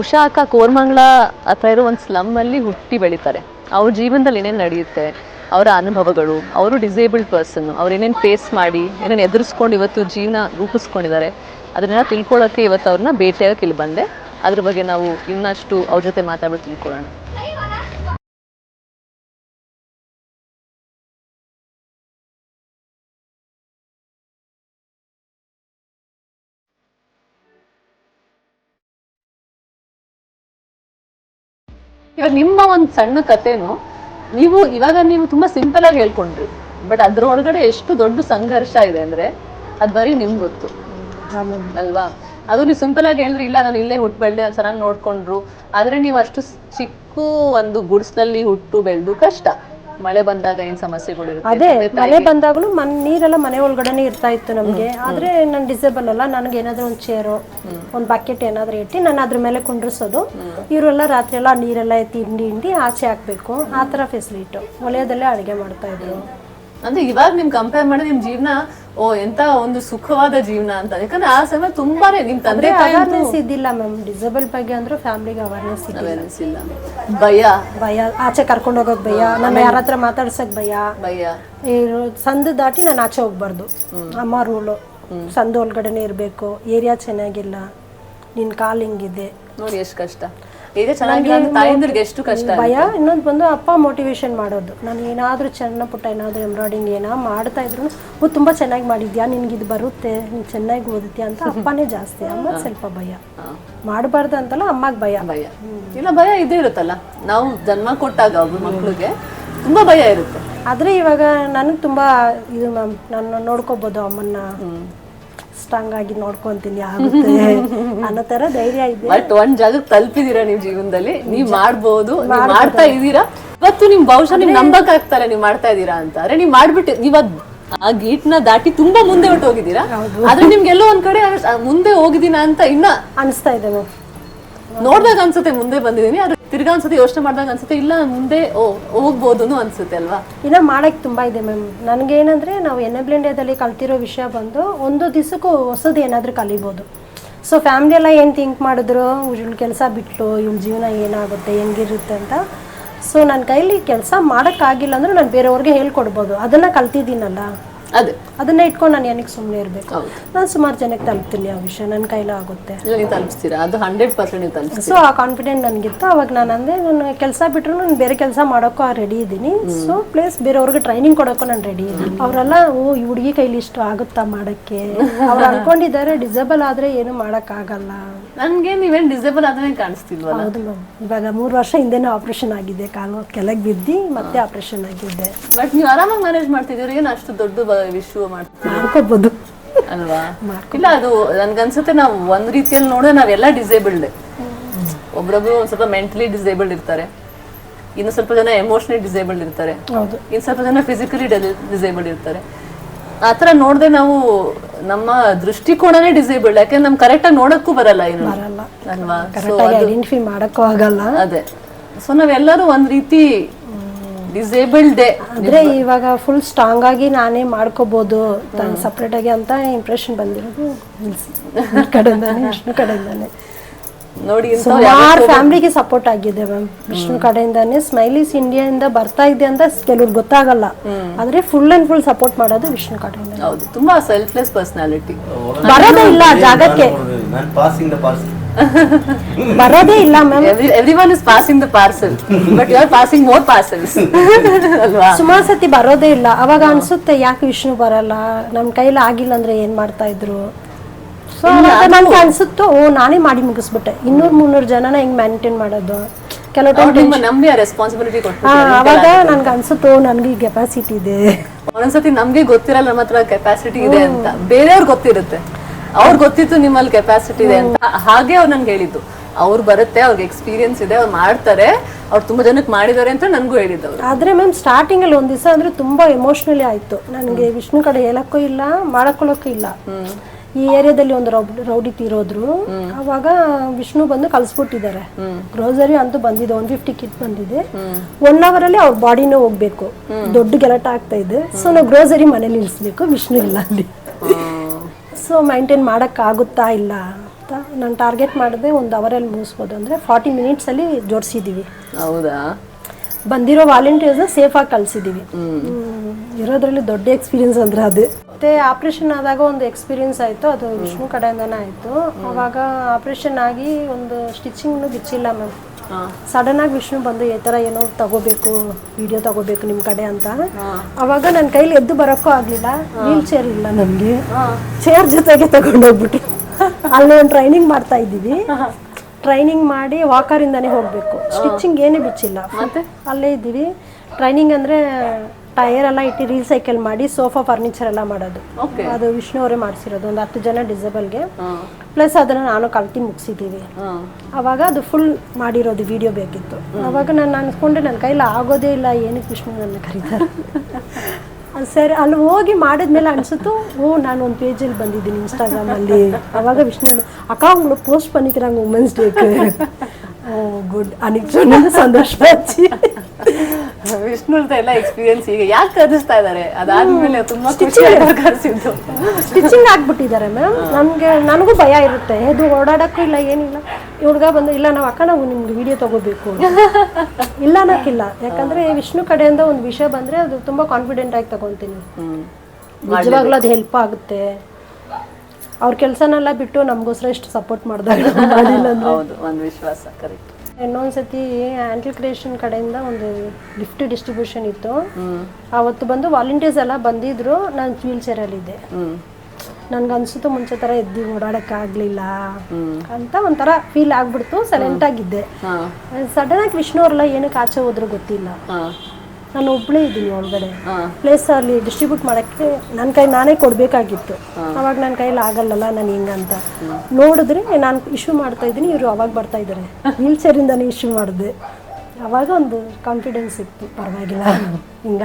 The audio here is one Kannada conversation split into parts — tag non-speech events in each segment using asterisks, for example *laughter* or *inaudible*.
ಉಷಾ ಅಕ್ಕ ಕೋರ್ಮಂಗ್ಲ ಹತ್ರ ಇರೋ ಒಂದು ಸ್ಲಮ್ಮಲ್ಲಿ ಹುಟ್ಟಿ ಬೆಳೀತಾರೆ. ಅವ್ರ ಜೀವನದಲ್ಲಿ ಏನೇನು ನಡೆಯುತ್ತೆ, ಅವರ ಅನುಭವಗಳು, ಅವರು ಡಿಸೇಬಲ್ಡ್ ಪರ್ಸನ್ ಅವ್ರು ಏನೇನು ಫೇಸ್ ಮಾಡಿ, ಏನೇನು ಎದುರಿಸ್ಕೊಂಡು ಇವತ್ತು ಜೀವನ ರೂಪಿಸ್ಕೊಂಡಿದ್ದಾರೆ, ಅದನ್ನೆಲ್ಲ ತಿಳ್ಕೊಳ್ಳೋಕ್ಕೆ ಇವತ್ತು ಅವ್ರನ್ನ ಭೇಟಿಯಾಗಕ್ಕೆ ಇಲ್ಲಿ ಬಂದೆ. ಅದ್ರ ಬಗ್ಗೆ ನಾವು ಇನ್ನಷ್ಟು ಅವ್ರ ಜೊತೆ ಮಾತಾಡ್ಬಿಟ್ಟು ತಿಳ್ಕೊಳ್ಳೋಣ. ಇವಾಗ ನಿಮ್ಮ ಒಂದು ಸಣ್ಣ ಕಥೆನು ನೀವು ಇವಾಗ ನೀವು ತುಂಬಾ ಸಿಂಪಲ್ ಆಗಿ ಹೇಳ್ಕೊಂಡ್ರಿ. ಬಟ್ ಅದ್ರೊಳಗಡೆ ಎಷ್ಟು ದೊಡ್ಡ ಸಂಘರ್ಷ ಇದೆ ಅಂದ್ರೆ ಅದ್ ಬರೀ ನಿಮ್ಗೆ ಗೊತ್ತು. ಅಲ್ವಾ? ಅದು ನೀವು ಸಿಂಪಲ್ ಆಗಿ ಹೇಳಿದ್ರೆ ಇಲ್ಲ, ನಾನು ಇಲ್ಲೇ ಹುಟ್ಟು ಬೆಳೆದೆ ಚೆನ್ನಾಗಿ ನೋಡ್ಕೊಂಡ್ರು. ಆದ್ರೆ ನೀವು ಅಷ್ಟು ಚಿಕ್ಕ ಒಂದು ಗುಡ್ಸ್ನಲ್ಲಿ ಹುಟ್ಟು ಬೆಳೆದು ಕಷ್ಟ. ಮಳೆ ಬಂದಾಗ ಏನ್ ಸಮಸ್ಯೆಗಳು ಅದೇ ಮಳೆ ಬಂದಾಗಲೂ ಮನ್ ನೀರೆಲ್ಲ ಮನೆ ಒಳಗಡೆನೆ ಇರ್ತಾ ಇತ್ತು ನಮಗೆ ಆದ್ರೆ ನಾನು ಡಿಸೇಬಲ್ ಅಲ್ಲ ನನಗೆ ಏನಾದ್ರು ಒಂದು ಚೇರು ಒಂದು ಬಕೆಟ್ ಏನಾದ್ರೂ ಇಟ್ಟು ನಾನು ಅದ್ರ ಮೇಲೆ ಕುಂಡ್ರಿಸೋದು. ಇವರೆಲ್ಲ ರಾತ್ರಿ ಎಲ್ಲ ನೀರೆಲ್ಲ ಎತ್ತಿ ಹಿಂಡಿ ಹಿಂಡಿ ಆಚೆ ಹಾಕ್ಬೇಕು. ಆ ಥರ ಫೆಸಿಲಿಟಿ ಒಲೆಯದಲ್ಲೇ ಅಡುಗೆ ಮಾಡ್ತಾ ಇದ್ರು. ಅಂದ್ರೆ ಇವಾಗ ನಿಮ್ ಕಂಪೇರ್ ಮಾಡಿ ನಿಮ್ ಜೀವನ ಓ ಎಂತ ಒಂದು ಸುಖವಾದ ಜೀವನ ಅಂತ. ಯಾಕಂದ್ರೆ ಆ ಸಮಯ ತುಂಬಾನೇ ನಿಮ್ ತಂದೆ ಅವೇರ್ನೆಸ್ ಇದ್ದಿಲ್ಲ ಮ್ಯಾಮ್ ಡಿಸೇಬಲ್ ಬಗ್ಗೆ ಅಂದ್ರೆ ಫ್ಯಾಮಿಲಿಗೆ ಅವೇರ್ನೆಸ್ ಇಲ್ಲ. ಭಯ. ಭಯ. ಆಚೆ ಕರ್ಕೊಂಡು ಹೋಗೋಕ್ ಭಯ. ನಾನು ಯಾರ ಹತ್ರ ಮಾತಾಡ್ಸಕ್ ಭಯ. ಭಯ. ಸಂದು ದಾಟಿ ನಾನು ಆಚೆ ಹೋಗ್ಬಾರ್ದು. ಅಮ್ಮ ರೂಲು ಸಂದು ಒಳಗಡೆನೆ ಇರಬೇಕು. ಏರಿಯಾ ಚೆನ್ನಾಗಿಲ್ಲ. ನಿನ್ ಕಾಲ್ ಹಿಂಗಿದೆ. ನೋಡಿ ಎಷ್ಟು ಕಷ್ಟ. ಈಗ ಚೆನ್ನಾಗಿಲ್ಲ ಅಂದ್ರೆ ತಾಯಂದ್ರಿಗೆ ಎಷ್ಟು ಕಷ್ಟ ಭಯ ಇನ್ನೊಂದು ಬಂದು ಅಪ್ಪ ಮೋಟಿವೇಶನ್ ಮಾಡೋದು. ನಾನು ಏನಾದರೂ ಸಣ್ಣ ಪುಟ್ಟ ಏನಾದರೂ ಎಂಬ್ರಾಯ್ಡಿಂಗ್ ಏನೋ ಮಾಡ್ತಾ ಇದ್ರು ಓ ತುಂಬ ಚೆನ್ನಾಗಿ ಮಾಡಿದ್ಯಾ? ನಿನ್ಗೆ ಇದು ಬರುತ್ತೆ? ನೀನು ಚೆನ್ನಾಗಿ ಓದುತ್ತೀಯ ಅಂತ ಅಪ್ಪನೇ ಜಾಸ್ತಿ. ಅಮ್ಮ ಸ್ವಲ್ಪ ಭಯ. ಮಾಡಬಾರ್ದು ಅಂತಲ್ಲ ಅಮ್ಮಗೆ ಭಯ. ಭಯ. ಇಲ್ಲ ಭಯ ಇದೇ ಇರುತ್ತಲ್ಲ. ನಾವು ಜನ್ಮ ಕೊಟ್ಟಾಗ ಒಬ್ಬ ಮಕ್ಕಳಿಗೆ ತುಂಬಾ ಭಯ ಇರುತ್ತೆ. ಆದರೆ ಇವಾಗ ನನಗೆ ತುಂಬ ಇದು ಮ್ಯಾಮ್ ನಾನು ನೋಡ್ಕೋಬೋದು ಅಮ್ಮನ್ನ. ಸ್ಟ್ರಾಂಗ್ ಆಗಿ ನೋಡ್ಕೊಂತೀನಿ ಆಗುತ್ತೆ *laughs* ಅನ್ನೋ ತರ ಧೈರ್ಯ ಇದೆ. ಬಟ್ ಒಂದ್ ಜಾಗಕ್ಕೆ ತಲುಪಿದೀರಾ ನಿಮ್ ಜೀವನದಲ್ಲಿ? ನೀವ್ ಮಾಡ್ಬೋದು ನೀವ್ ಮಾಡ್ತಾ ಇದೀರಾ ಇವತ್ತು ನಿಮ್ ಬಹುಶಃ ನಿಮ್ ನಂಬಕ್ ಆಗ್ತಾರೆ ನೀವ್ ಮಾಡ್ತಾ ಇದೀರಾ ಅಂತ. ಅಂದ್ರೆ ನೀವ್ ಮಾಡ್ಬಿಟ್ಟು ನೀವ್ ಆ ಗೇಟ್ನ ದಾಟಿ ತುಂಬಾ ಮುಂದೆ ಹೊಟ್ಟು ಹೋಗಿದ್ದೀರಾ? ಆದ್ರೆ ನಿಮ್ಗೆಲ್ಲೋ ಒಂದ್ ಕಡೆ ಮುಂದೆ ಹೋಗಿದೀನ ಅಂತ ಇನ್ನ ಅನಿಸ್ತಾ ಇದೆ ನೋಡ್ದಾಗ ಅನ್ಸುತ್ತೆ ಮುಂದೆ ಬಂದಿದ್ದೀನಿ. ಅದು ತಿರ್ಗಾ ಅನ್ಸುತ್ತೆ ಯೋಚನೆ ಮಾಡ್ದಾಗ ಅನ್ಸುತ್ತೆ ಇಲ್ಲ ಮುಂದೆ ಓ ಹೋಗ್ಬೋದು ಅನ್ಸುತ್ತೆ ಅಲ್ವಾ? ಇನ್ನ ಮಾಡಕ್ ತುಂಬಾ ಇದೆ ಮ್ಯಾಮ್. ಏನಂದ್ರೆ ನಾವು ಎನ್ ಇಂಡಿಯಾದಲ್ಲಿ ಕಲ್ತಿರೋ ವಿಷಯ ಬಂದು ಒಂದು ದಿವಸಕ್ಕೂ ಹೊಸದು ಏನಾದರೂ ಕಲಿಬೋದು. ಸೊ ಫ್ಯಾಮಿಲಿ ಎಲ್ಲ ಏನು ಥಿಂಕ್ ಮಾಡಿದ್ರು? ಇವ್ಳ ಕೆಲಸ ಬಿಟ್ಲು ಇವ್ಳ ಜೀವನ ಏನಾಗುತ್ತೆ ಹೆಂಗಿರುತ್ತೆ ಅಂತ. ಸೊ ನನ್ನ ಕೈಲಿ ಕೆಲಸ ಮಾಡೋಕ್ಕಾಗಿಲ್ಲ ಅಂದ್ರೆ ನಾನು ಬೇರೆಯವ್ರಿಗೆ ಹೇಳ್ಕೊಡ್ಬೋದು. ಅದನ್ನು ಕಲ್ತಿದ್ದೀನಲ್ಲ? ಅದೇ. ಅದನ್ನ ಇಟ್ಕೊಂಡು ನಾನು ಏನಕ್ಕೆ ಸುಮ್ಮನೆ ಇರಬೇಕು. ನಾನು ಸುಮಾರು ಜನಕ್ಕೆ ತಲುಪ್ತೀನಿ ಆ ವಿಷಯ ನನ್ನ ಕೈಲೂ ಆಗುತ್ತೆ. ನೀವು ತಲುಪಿಸ್ತೀರಾ? ಅದು ಹಂಡ್ರೆಡ್ ಪರ್ಸೆಂಟ್ ನೀವು ತಲುಪಿಸ್ತೀರಾ? ಸೊ ಆ ಕಾನ್ಫಿಡೆಂಟ್ ನನಗಿತ್ತು. ಅವಾಗ ನಾನು ಅಂದೆ ನಾನು ಕೆಲಸ ಬಿಟ್ಟರು ನಾನು ಬೇರೆ ಕೆಲಸ ಮಾಡೋಕ್ಕೂ ರೆಡಿ ಇದ್ದೀನಿ. ಸೊ ಪ್ಲಸ್ ಬೇರೆಯವ್ರಿಗೆ ಟ್ರೈನಿಂಗ್ ಕೊಡೋಕ್ಕೂ ನಾನು ರೆಡಿ ಇದ್ದೀನಿ. ಅವರೆಲ್ಲ ಓ ಈ ಹುಡುಗಿ ಕೈಲಿ ಇಷ್ಟು ಆಗುತ್ತಾ ಮಾಡೋಕ್ಕೆ? ಅವ್ರು ಅನ್ಕೊಂಡಿದ್ದಾರೆ ಡಿಸೇಬಲ್ ಆದರೆ ಏನು ಮಾಡೋಕ್ಕಾಗಲ್ಲ. ನನ್ಗೆ ನೀವೇನು ಡಿಸೇಬಲ್ ಆದ್ರೆ ಕಾಣಿಸ್ತಿಲ್ವಾ ಹೌದು ಮ್ಯಾಮ್ ಇವಾಗ ಮೂರು ವರ್ಷ ಹಿಂದೆನೇ ಆಪರೇಷನ್ ಆಗಿದೆ. ಕಾಲು ಕೆಳಗೆ ಬಿದ್ದು ಮತ್ತೆ ಆಪರೇಷನ್ ಆಗಿದ್ದೆ ಬಟ್ ನೀವು ಆರಾಮಾಗಿ ಮ್ಯಾನೇಜ್ ಮಾಡ್ತಿದ್ದೀರಿ? ಏನು ಅಷ್ಟು ದೊಡ್ಡ ವಿಶ್ವ ಮಾಡ್ಕೋಬೋದು. ಅಲ್ವಾ? ಇಲ್ಲ ಅದು ನನ್ಗನ್ಸುತ್ತೆ ನಾವು ಒಂದ್ ರೀತಿಯಲ್ಲಿ ನೋಡಿದ್ರೆ ನಾವೆಲ್ಲ ಡಿಸೇಬಲ್ಡ್ ಒಬ್ರೊಬ್ರು ಒಂದ್ ಸ್ವಲ್ಪ ಮೆಂಟಲಿ ಡಿಸೇಬಲ್ಡ್ ಇರ್ತಾರೆ. ಇನ್ನು ಸ್ವಲ್ಪ ಜನ ಎಮೋಷನಲಿ ಡಿಸೇಬಲ್ಡ್ ಇರ್ತಾರೆ. ಇನ್ನು ಸ್ವಲ್ಪ ಜನ ಫಿಸಿಕಲಿ ಡಿಸೇಬಲ್ಡ್ ಇರ್ತಾರೆ. ಆ ನೋಡದೆ ನಾವು ನಮ್ಮ ದೃಷ್ಟಿಕೋನನೇ ಡಿಸೇಬಲ್ಡ್ ಯಾಕಂದ್ರೆ ನಮ್ಗೆ ಕರೆಕ್ಟಾಗಿ ನೋಡಕ್ಕೂ ಬರಲ್ಲ ಅಲ್ವಾ? ಮಾಡೋಕ್ಕೂ ಆಗಲ್ಲ. ಅದೇ. ಸೊ ನಾವೆಲ್ಲರೂ ಒಂದ್ ರೀತಿ ಡಿಸೇಬಲ್ಡ್ ಅಂದ್ರೆ ಇವಾಗ ಫುಲ್ ಸ್ಟ್ರಾಂಗ್ ಆಗಿ ನಾನೇ ಮಾಡ್ಕೋಬಹುದು ತಾನು ಸಪ್ರೇಟ್ ಆಗಿ ಅಂತ ಇಂಪ್ರೆಷನ್ ಬಂದಿರೋದು ಕಡೆಯಿಂದಾನೆ ವಿಷ್ಣು ಕಡೆಯಿಂದಾನೆ. ನೋಡಿ ಸುಮಾರು ಫ್ಯಾಮಿಲಿಗೆ ಸಪೋರ್ಟ್ ಆಗಿದೆ ಮ್ಯಾಮ್ ವಿಷ್ಣು ಕಡೆಯಿಂದಾನೆ ಸ್ಮೈಲೀಸ್ ಇಂಡಿಯಾದಿಂದ ಬರ್ತಾ ಇದೆ ಅಂತ ಕೆಲವ್ರಿಗೆ ಗೊತ್ತಾಗಲ್ಲ. ಆದ್ರೆ ಫುಲ್ ಅಂಡ್ ಫುಲ್ ಸಪೋರ್ಟ್ ಮಾಡೋದು ವಿಷ್ಣು ಕಡೆಯಿಂದ ಹೌದು ತುಂಬಾ ಸೆಲ್ಫ್ಲೆಸ್ ಪರ್ಸನಾಲಿಟಿ ಬರೋದೇ ಇಲ್ಲ ಜಾಗಕ್ಕೆ. *laughs* ಬರೋದೇ ಇಲ್ಲ ma'am everyone is passing the parcel but you are passing more parcels ಅಲ್ವಾ? ಸುಮಾರು ಸತಿ ಬರೋದೇ ಇಲ್ಲ. ಅವಾಗ ಅನ್ಸುತ್ತೆ ಯಾಕೆ ವಿಷ್ಣು ಬರಲ್ಲ? ನಮ್ ಕೈಲಿ ಆಗಿಲ್ಲ ಅಂದ್ರೆ ಏನ್ ಮಾಡ್ತಾ ಇದ್ರು? ಸೊ ನನ್ಗೆ ಅನ್ಸುತ್ತೋ ಓ ನಾನೇ ಮಾಡಿ ಮುಗಿಸ್ಬಿಟ್ಟೆ. ಇನ್ನೂರ್ ಮುನ್ನೂರ್ ಜನನ ಹೆಂಗ್ ಮೇಂಟೈನ್ ಮಾಡೋದು? ಕೆಲವು ಟೈಮ್ ಆ ರೆಸ್ಪಾನ್ಸಿಬಿಲಿಟಿ ಅವಾಗ ನನ್ಗೆ ಅನ್ಸುತ್ತೋ ನನ್ಗೆ ಕೆಪಾಸಿಟಿ ಇದೆ. ಒಂದೊಂದ್ಸತಿ ನಮ್ಗೆ ಗೊತ್ತಿರಲ್ಲ ನಮ್ಮ ಹತ್ರ ಕೆಪಾಸಿಟಿ ಇದೆ ಅಂತ. ಬೇರೆಯವ್ರಿಗೆ ಗೊತ್ತಿರುತ್ತೆ. ಅವ್ರಿಗೆ ಗೊತ್ತಿತ್ತು ನಿಮ್ಮಲ್ಲಿ ಕೆಪಾಸಿಟಿ ಇದೆ ಅಂತ. ಹಾಗೆ ಅವ್ರು ನಂಗೆ ಹೇಳಿದ್ದು. ಅವ್ರು ಬರುತ್ತೆ ಅವ್ರಿಗೆ ಎಕ್ಸ್ಪೀರಿಯನ್ಸ್ ಇದೆ ಅವ್ರು ಮಾಡ್ತಾರೆ ಅವ್ರು ತುಂಬಾ ಜನಕ್ಕೆ ಮಾಡಿದ್ದಾರೆ ಅಂತ ನನ್ಗೂ ಹೇಳಿದ್ದು ಅವ್ರು. ಆದ್ರೆ ಮ್ಯಾಮ್ ಸ್ಟಾರ್ಟಿಂಗ್ ಅಲ್ಲಿ ಒಂದ್ ದಿವಸ ಅಂದ್ರೆ ತುಂಬಾ ಎಮೋಷನಲಿ ಆಯ್ತು. ನನಗೆ ವಿಷ್ಣು ಕಡೆ ಹೇಳಕ್ಕೂ ಇಲ್ಲ ಮಾಡಕೊಳಕ್ಕೂ ಇಲ್ಲ. ಈ ಏರಿಯಾದಲ್ಲಿ ಒಂದು ರೌಡ್ ರೌಡಿ ತೀರೋದ್ರು. ಅವಾಗ ವಿಷ್ಣು ಬಂದು ಕಲ್ಸ್ಬಿಟ್ಟಿದ್ದಾರೆ ಗ್ರೋಸರಿ ಅಂತೂ ಬಂದಿದೆ ಒನ್ ಫಿಫ್ಟಿ ಕಿಟ್ ಬಂದಿದೆ. ಒನ್ ಅವರ್ ಅಲ್ಲಿ ಅವ್ರ ಬಾಡಿನೂ ಹೋಗ್ಬೇಕು. ದೊಡ್ಡ ಗೆಲಟ ಆಗ್ತಾ ಇದೆ. ಸೊ ನಾವು ಗ್ರೋಸರಿ ಮನೇಲಿ ನಿಲ್ಸ್ಬೇಕು ವಿಷ್ಣು ಇಲ್ಲ ಅಲ್ಲಿ. ಸೊ ಮೈಂಟೈನ್ ಮಾಡೋಕ್ಕಾಗುತ್ತಾ ಆಗುತ್ತಾ ಇಲ್ಲ ಅಂತ ನಾನು ಟಾರ್ಗೆಟ್ ಮಾಡಿದೆ ಒಂದು ಅವರಲ್ಲಿ ಮುಗಿಸ್ಬೋದು. ಅಂದರೆ ಫಾರ್ಟಿ ಮಿನಿಟ್ಸಲ್ಲಿ ಜೋಡಿಸಿದ್ದೀವಿ ಹೌದಾ? ಬಂದಿರೋ ವಾಲಂಟಿಯರ್ಸ್ನ ಸೇಫಾಗಿ ಕಳಿಸಿದ್ದೀವಿ ಇರೋದ್ರಲ್ಲಿ ದೊಡ್ಡ ಎಕ್ಸ್ಪೀರಿಯನ್ಸ್ ಅಂದ್ರೆ ಅದೇ. ಮತ್ತೆ ಆಪ್ರೇಷನ್ ಆದಾಗ ಒಂದು ಎಕ್ಸ್ಪೀರಿಯನ್ಸ್ ಆಯಿತು ಅದು ವಿಷ್ಣು ಕಡೆಯಿಂದನೇ ಆಯಿತು. ಅವಾಗ ಆಪ್ರೇಷನ್ ಆಗಿ ಒಂದು ಸ್ಟಿಚಿಂಗ್ನು ಬಿಚ್ಚಿಲ್ಲ ಮ್ಯಾಮ್ ಹಾ. ಸಡನ್ ಆಗಿ ವಿಷ್ಣು ಬಂದು ಈ ಥರ ಏನೋ ತಗೋಬೇಕು ವಿಡಿಯೋ ತಗೋಬೇಕು ನಿಮ್ಮ ಕಡೆ ಅಂತ. ಅವಾಗ ನನ್ನ ಕೈಲಿ ಎದ್ದು ಬರೋಕ್ಕೂ ಆಗಲಿಲ್ಲ. ವೀಲ್ ಚೇರ್ ಇಲ್ಲ ನನಗೆ ಚೇರ್ ಜೊತೆಗೆ ತಗೊಂಡೋಗ್ಬಿಟ್ಟು ಅಲ್ಲಿ ಒಂದು ಟ್ರೈನಿಂಗ್ ಮಾಡ್ತಾ ಇದ್ದೀವಿ. ಟ್ರೈನಿಂಗ್ ಮಾಡಿ ವಾಕರಿಂದಾನೇ ಹೋಗಬೇಕು. ಸ್ಟಿಚಿಂಗ್ ಏನೇ ಬಿಚ್ಚಿಲ್ಲ. ಮತ್ತೆ? ಅಲ್ಲೇ ಇದ್ದೀವಿ. ಟ್ರೈನಿಂಗ್ ಅಂದರೆ ಟೈರ್ ಎಲ್ಲ ಇಟ್ಟು ರೀಸೈಕಲ್ ಮಾಡಿ ಸೋಫಾ ಫರ್ನಿಚರ್ ಎಲ್ಲ ಮಾಡೋದು. ಅದು ವಿಷ್ಣು ಅವರೇ ಮಾಡಿಸಿರೋದು. ಒಂದು ಹತ್ತು ಜನ ಡಿಸೇಬಲ್ಗೆ. ಪ್ಲಸ್ ಅದನ್ನ ನಾನು ಕಲ್ತಿ ಮುಗಿಸಿದ್ದೀವಿ ಅವಾಗ ಅದು ಫುಲ್ ಮಾಡಿರೋದು ವಿಡಿಯೋ ಬೇಕಿತ್ತು. ಅವಾಗ ನಾನು ಅನ್ಕೊಂಡೆ ನನ್ನ ಕೈಲಿ ಆಗೋದೇ ಇಲ್ಲ ಏನಕ್ಕೆ ವಿಷ್ಣು ನನ್ನ ಕರೀತಾರೆ? *laughs* ಸರಿ ಅಲ್ಲಿ ಹೋಗಿ ಮಾಡಿದ್ಮೇಲೆ ಅನ್ಸುತ್ತು ಓ ನಾನು ಒಂದು ಪೇಜಲ್ಲಿ ಬಂದಿದ್ದೀನಿ ಇನ್ಸ್ಟಾಗ್ರಾಮಲ್ಲಿ ಅವಾಗ ವಿಷ್ಣು ಅಕ್ಕ ಉಂಗ್ಳು ಪೋಸ್ಟ್ பண்ணிக்கிறாங்க ವುಮೆನ್ಸ್ ಡೇ ಗುಡ್. ಅನಿಕ್ಷನ್ ಸಂತೋಷ್ ಬಾಜಿ ವಿಷ್ಣುಲ್ದ ಎಲ್ಲ ಎಕ್ಸ್ಪೀರಿಯನ್ಸ್ ಈಗ ಯಾಕೆ ಕರೆಸ್ತಾ ಇದ್ದಾರೆ ಅದಾದ್ಮೇಲೆ ತುಂಬಾ ಕರೆಸಿದ್ದು ಸ್ಟಿಚಿಂಗ್ ಆಗ್ಬಿಟ್ಟಿದ್ದಾರೆ ಮ್ಯಾಮ್ ನನಗೆ ನನಗೂ ಭಯ ಇರುತ್ತೆ. ಇದು ಓಡಾಡಕ್ಕೂ ಇಲ್ಲ ಏನಿಲ್ಲ. ಈ ಹುಡುಗ ಬಂದು ಇಲ್ಲ ನಾವು ಅಕ್ಕ ನಾವು ನಿಮ್ಗೆ ವಿಡಿಯೋ ತಗೋಬೇಕು ಇಲ್ಲ ಅನ್ನೋಕ್ಕಿಲ್ಲ ಯಾಕಂದ್ರೆ ವಿಷ್ಣು ಕಡೆಯಿಂದ ಒಂದು ವಿಷಯ ಬಂದ್ರೆ ಅದು ತುಂಬಾ ಕಾನ್ಫಿಡೆಂಟ್ ಆಗಿ ತಗೊಂತೀನಿ. ನಿಜವಾಗ್ಲೂ ಅದು ಹೆಲ್ಪ್ ಆಗುತ್ತೆ. ಅವ್ರ ಕೆಲಸನೆಲ್ಲ ಬಿಟ್ಟು ನಮಗೋಸ್ಕರ ಎಷ್ಟು ಸಪೋರ್ಟ್ ಮಾಡಿದಾಗ ಹೌದು ಒಂದು ವಿಶ್ವಾಸ ಕರೆಕ್ಟ್ ಇನ್ನೊಂದ್ಸತಿ ಆಂಟಿಲ್ ಕ್ರಿಯೇಷನ್ ಕಡೆಯಿಂದ ಒಂದು ಗಿಫ್ಟ್ ಡಿಸ್ಟ್ರಿಬ್ಯೂಷನ್ ಇತ್ತು. ಅವತ್ತು ಬಂದು ವಾಲಂಟಿಯರ್ಸ್ ಎಲ್ಲ ಬಂದಿದ್ರು ನಾನು ವೀಲ್ ಚೇರಲ್ಲಿದ್ದೆ ನನ್ಗೆ ಅನ್ಸುತ್ತೆ ಮುಂಚೆ ತರ ಎದ್ದು ಓಡಾಡಕ್ಕಾಗ್ಲಿಲ್ಲ ಆಗ್ಲಿಲ್ಲ ಅಂತ ಒಂಥರ ಫೀಲ್ ಆಗ್ಬಿಡ್ತು ಸೈಲೆಂಟ್ ಆಗಿದ್ದೆ. ಸಡನ್ ಆಗಿ ವಿಷ್ಣು ಅವ್ರಲ್ಲ ಏನಕ್ಕೆ ಆಚೆ ಹೋದ್ರು ಗೊತ್ತಿಲ್ಲ. ನಾನು ಒಬ್ಬಳೇ ಇದ್ದೀನಿ ಒಳಗಡೆ. ಪ್ಲೇಸ್ ಅಲ್ಲಿ ಡಿಸ್ಟ್ರಿಬ್ಯೂಟ್ ಮಾಡೋಕ್ಕೆ ನನ್ನ ಕೈ ನಾನೇ ಕೊಡಬೇಕಾಗಿತ್ತು. ಅವಾಗ ನನ್ನ ಕೈಯಲ್ಲಿ ಆಗಲ್ಲಲ್ಲ ನಾನು ಹಿಂಗಂತ ನೋಡಿದ್ರೆ ನಾನು ಇಶ್ಯೂ ಮಾಡ್ತಾ ಇದ್ದೀನಿ ಇವರು ಅವಾಗ ಬರ್ತಾ ಇದ್ದಾರೆ ವೀಲ್ ಚೇರಿಂದಾನೇ ಇಶ್ಯೂ ಮಾಡಿದೆ. ಅವಾಗ ಒಂದು ಕಾನ್ಫಿಡೆನ್ಸ್ ಇತ್ತು ಪರವಾಗಿಲ್ಲ. ಹಿಂಗ